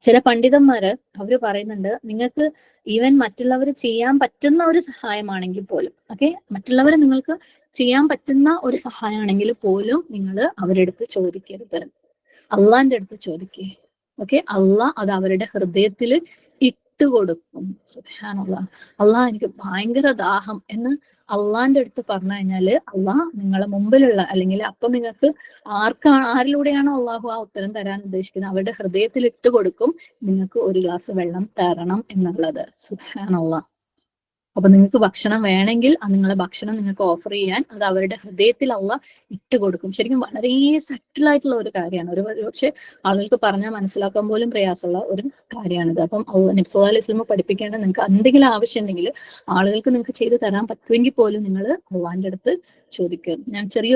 ചില പണ്ഡിതന്മാര് അവർ പറയുന്നുണ്ട് നിങ്ങൾക്ക് ഈവൻ മറ്റുള്ളവർ ചെയ്യാൻ പറ്റുന്ന ഒരു സഹായമാണെങ്കിൽ പോലും ഓക്കെ? മറ്റുള്ളവർ നിങ്ങൾക്ക് ചെയ്യാൻ പറ്റുന്ന ഒരു സഹായമാണെങ്കിൽ പോലും നിങ്ങൾ അവരുടെ അടുത്ത് ചോദിക്കരുത്. അള്ളാന്റെ അടുത്ത് ചോദിക്കേ ഓക്കെ? അള്ളാഹ് അത് അവരുടെ ഹൃദയത്തിൽ ഇട്ട് കൊടുക്കും സുബ്ഹാനല്ല. അള്ളാഹ് എനിക്ക് ഭയങ്കര ദാഹം എന്ന് അള്ളാന്റെ അടുത്ത് പറഞ്ഞു കഴിഞ്ഞാൽ അള്ളാഹ് നിങ്ങളെ മുമ്പിലുള്ള അല്ലെങ്കിൽ അപ്പൊ നിങ്ങൾക്ക് ആർക്കാണ് ആരിലൂടെയാണോ അള്ളാഹു ആ ഉത്തരം തരാൻ ഉദ്ദേശിക്കുന്നത്? അവരുടെ ഹൃദയത്തിൽ ഇട്ട് കൊടുക്കും നിങ്ങൾക്ക് ഒരു ഗ്ലാസ് വെള്ളം തരണം എന്നുള്ളത്. സുബ്ഹാനല്ലാഹ് അപ്പൊ നിങ്ങൾക്ക് ഭക്ഷണം വേണമെങ്കിൽ നിങ്ങളെ ഭക്ഷണം നിങ്ങൾക്ക് ഓഫർ ചെയ്യാൻ അത് അവരുടെ ഹൃദയത്തിൽ അള്ള ഇട്ട് കൊടുക്കും. ശരിക്കും വളരെ സെറ്റിൽ ആയിട്ടുള്ള ഒരു കാര്യമാണ്. ഒരു പക്ഷെ ആളുകൾക്ക് പറഞ്ഞാൽ മനസ്സിലാക്കാൻ പോലും പ്രയാസമുള്ള ഒരു കാര്യമാണിത്. അപ്പം നിബ്സു അലൈഹി സ്വലമ പഠിപ്പിക്കേണ്ട നിങ്ങൾക്ക് എന്തെങ്കിലും ആവശ്യം ഉണ്ടെങ്കിൽ ആളുകൾക്ക് നിങ്ങൾക്ക് ചെയ്തു തരാൻ പറ്റുമെങ്കിൽ പോലും നിങ്ങൾ അള്ളാന്റെ അടുത്ത് ചോദിക്കുക. ഞാൻ ചെറിയ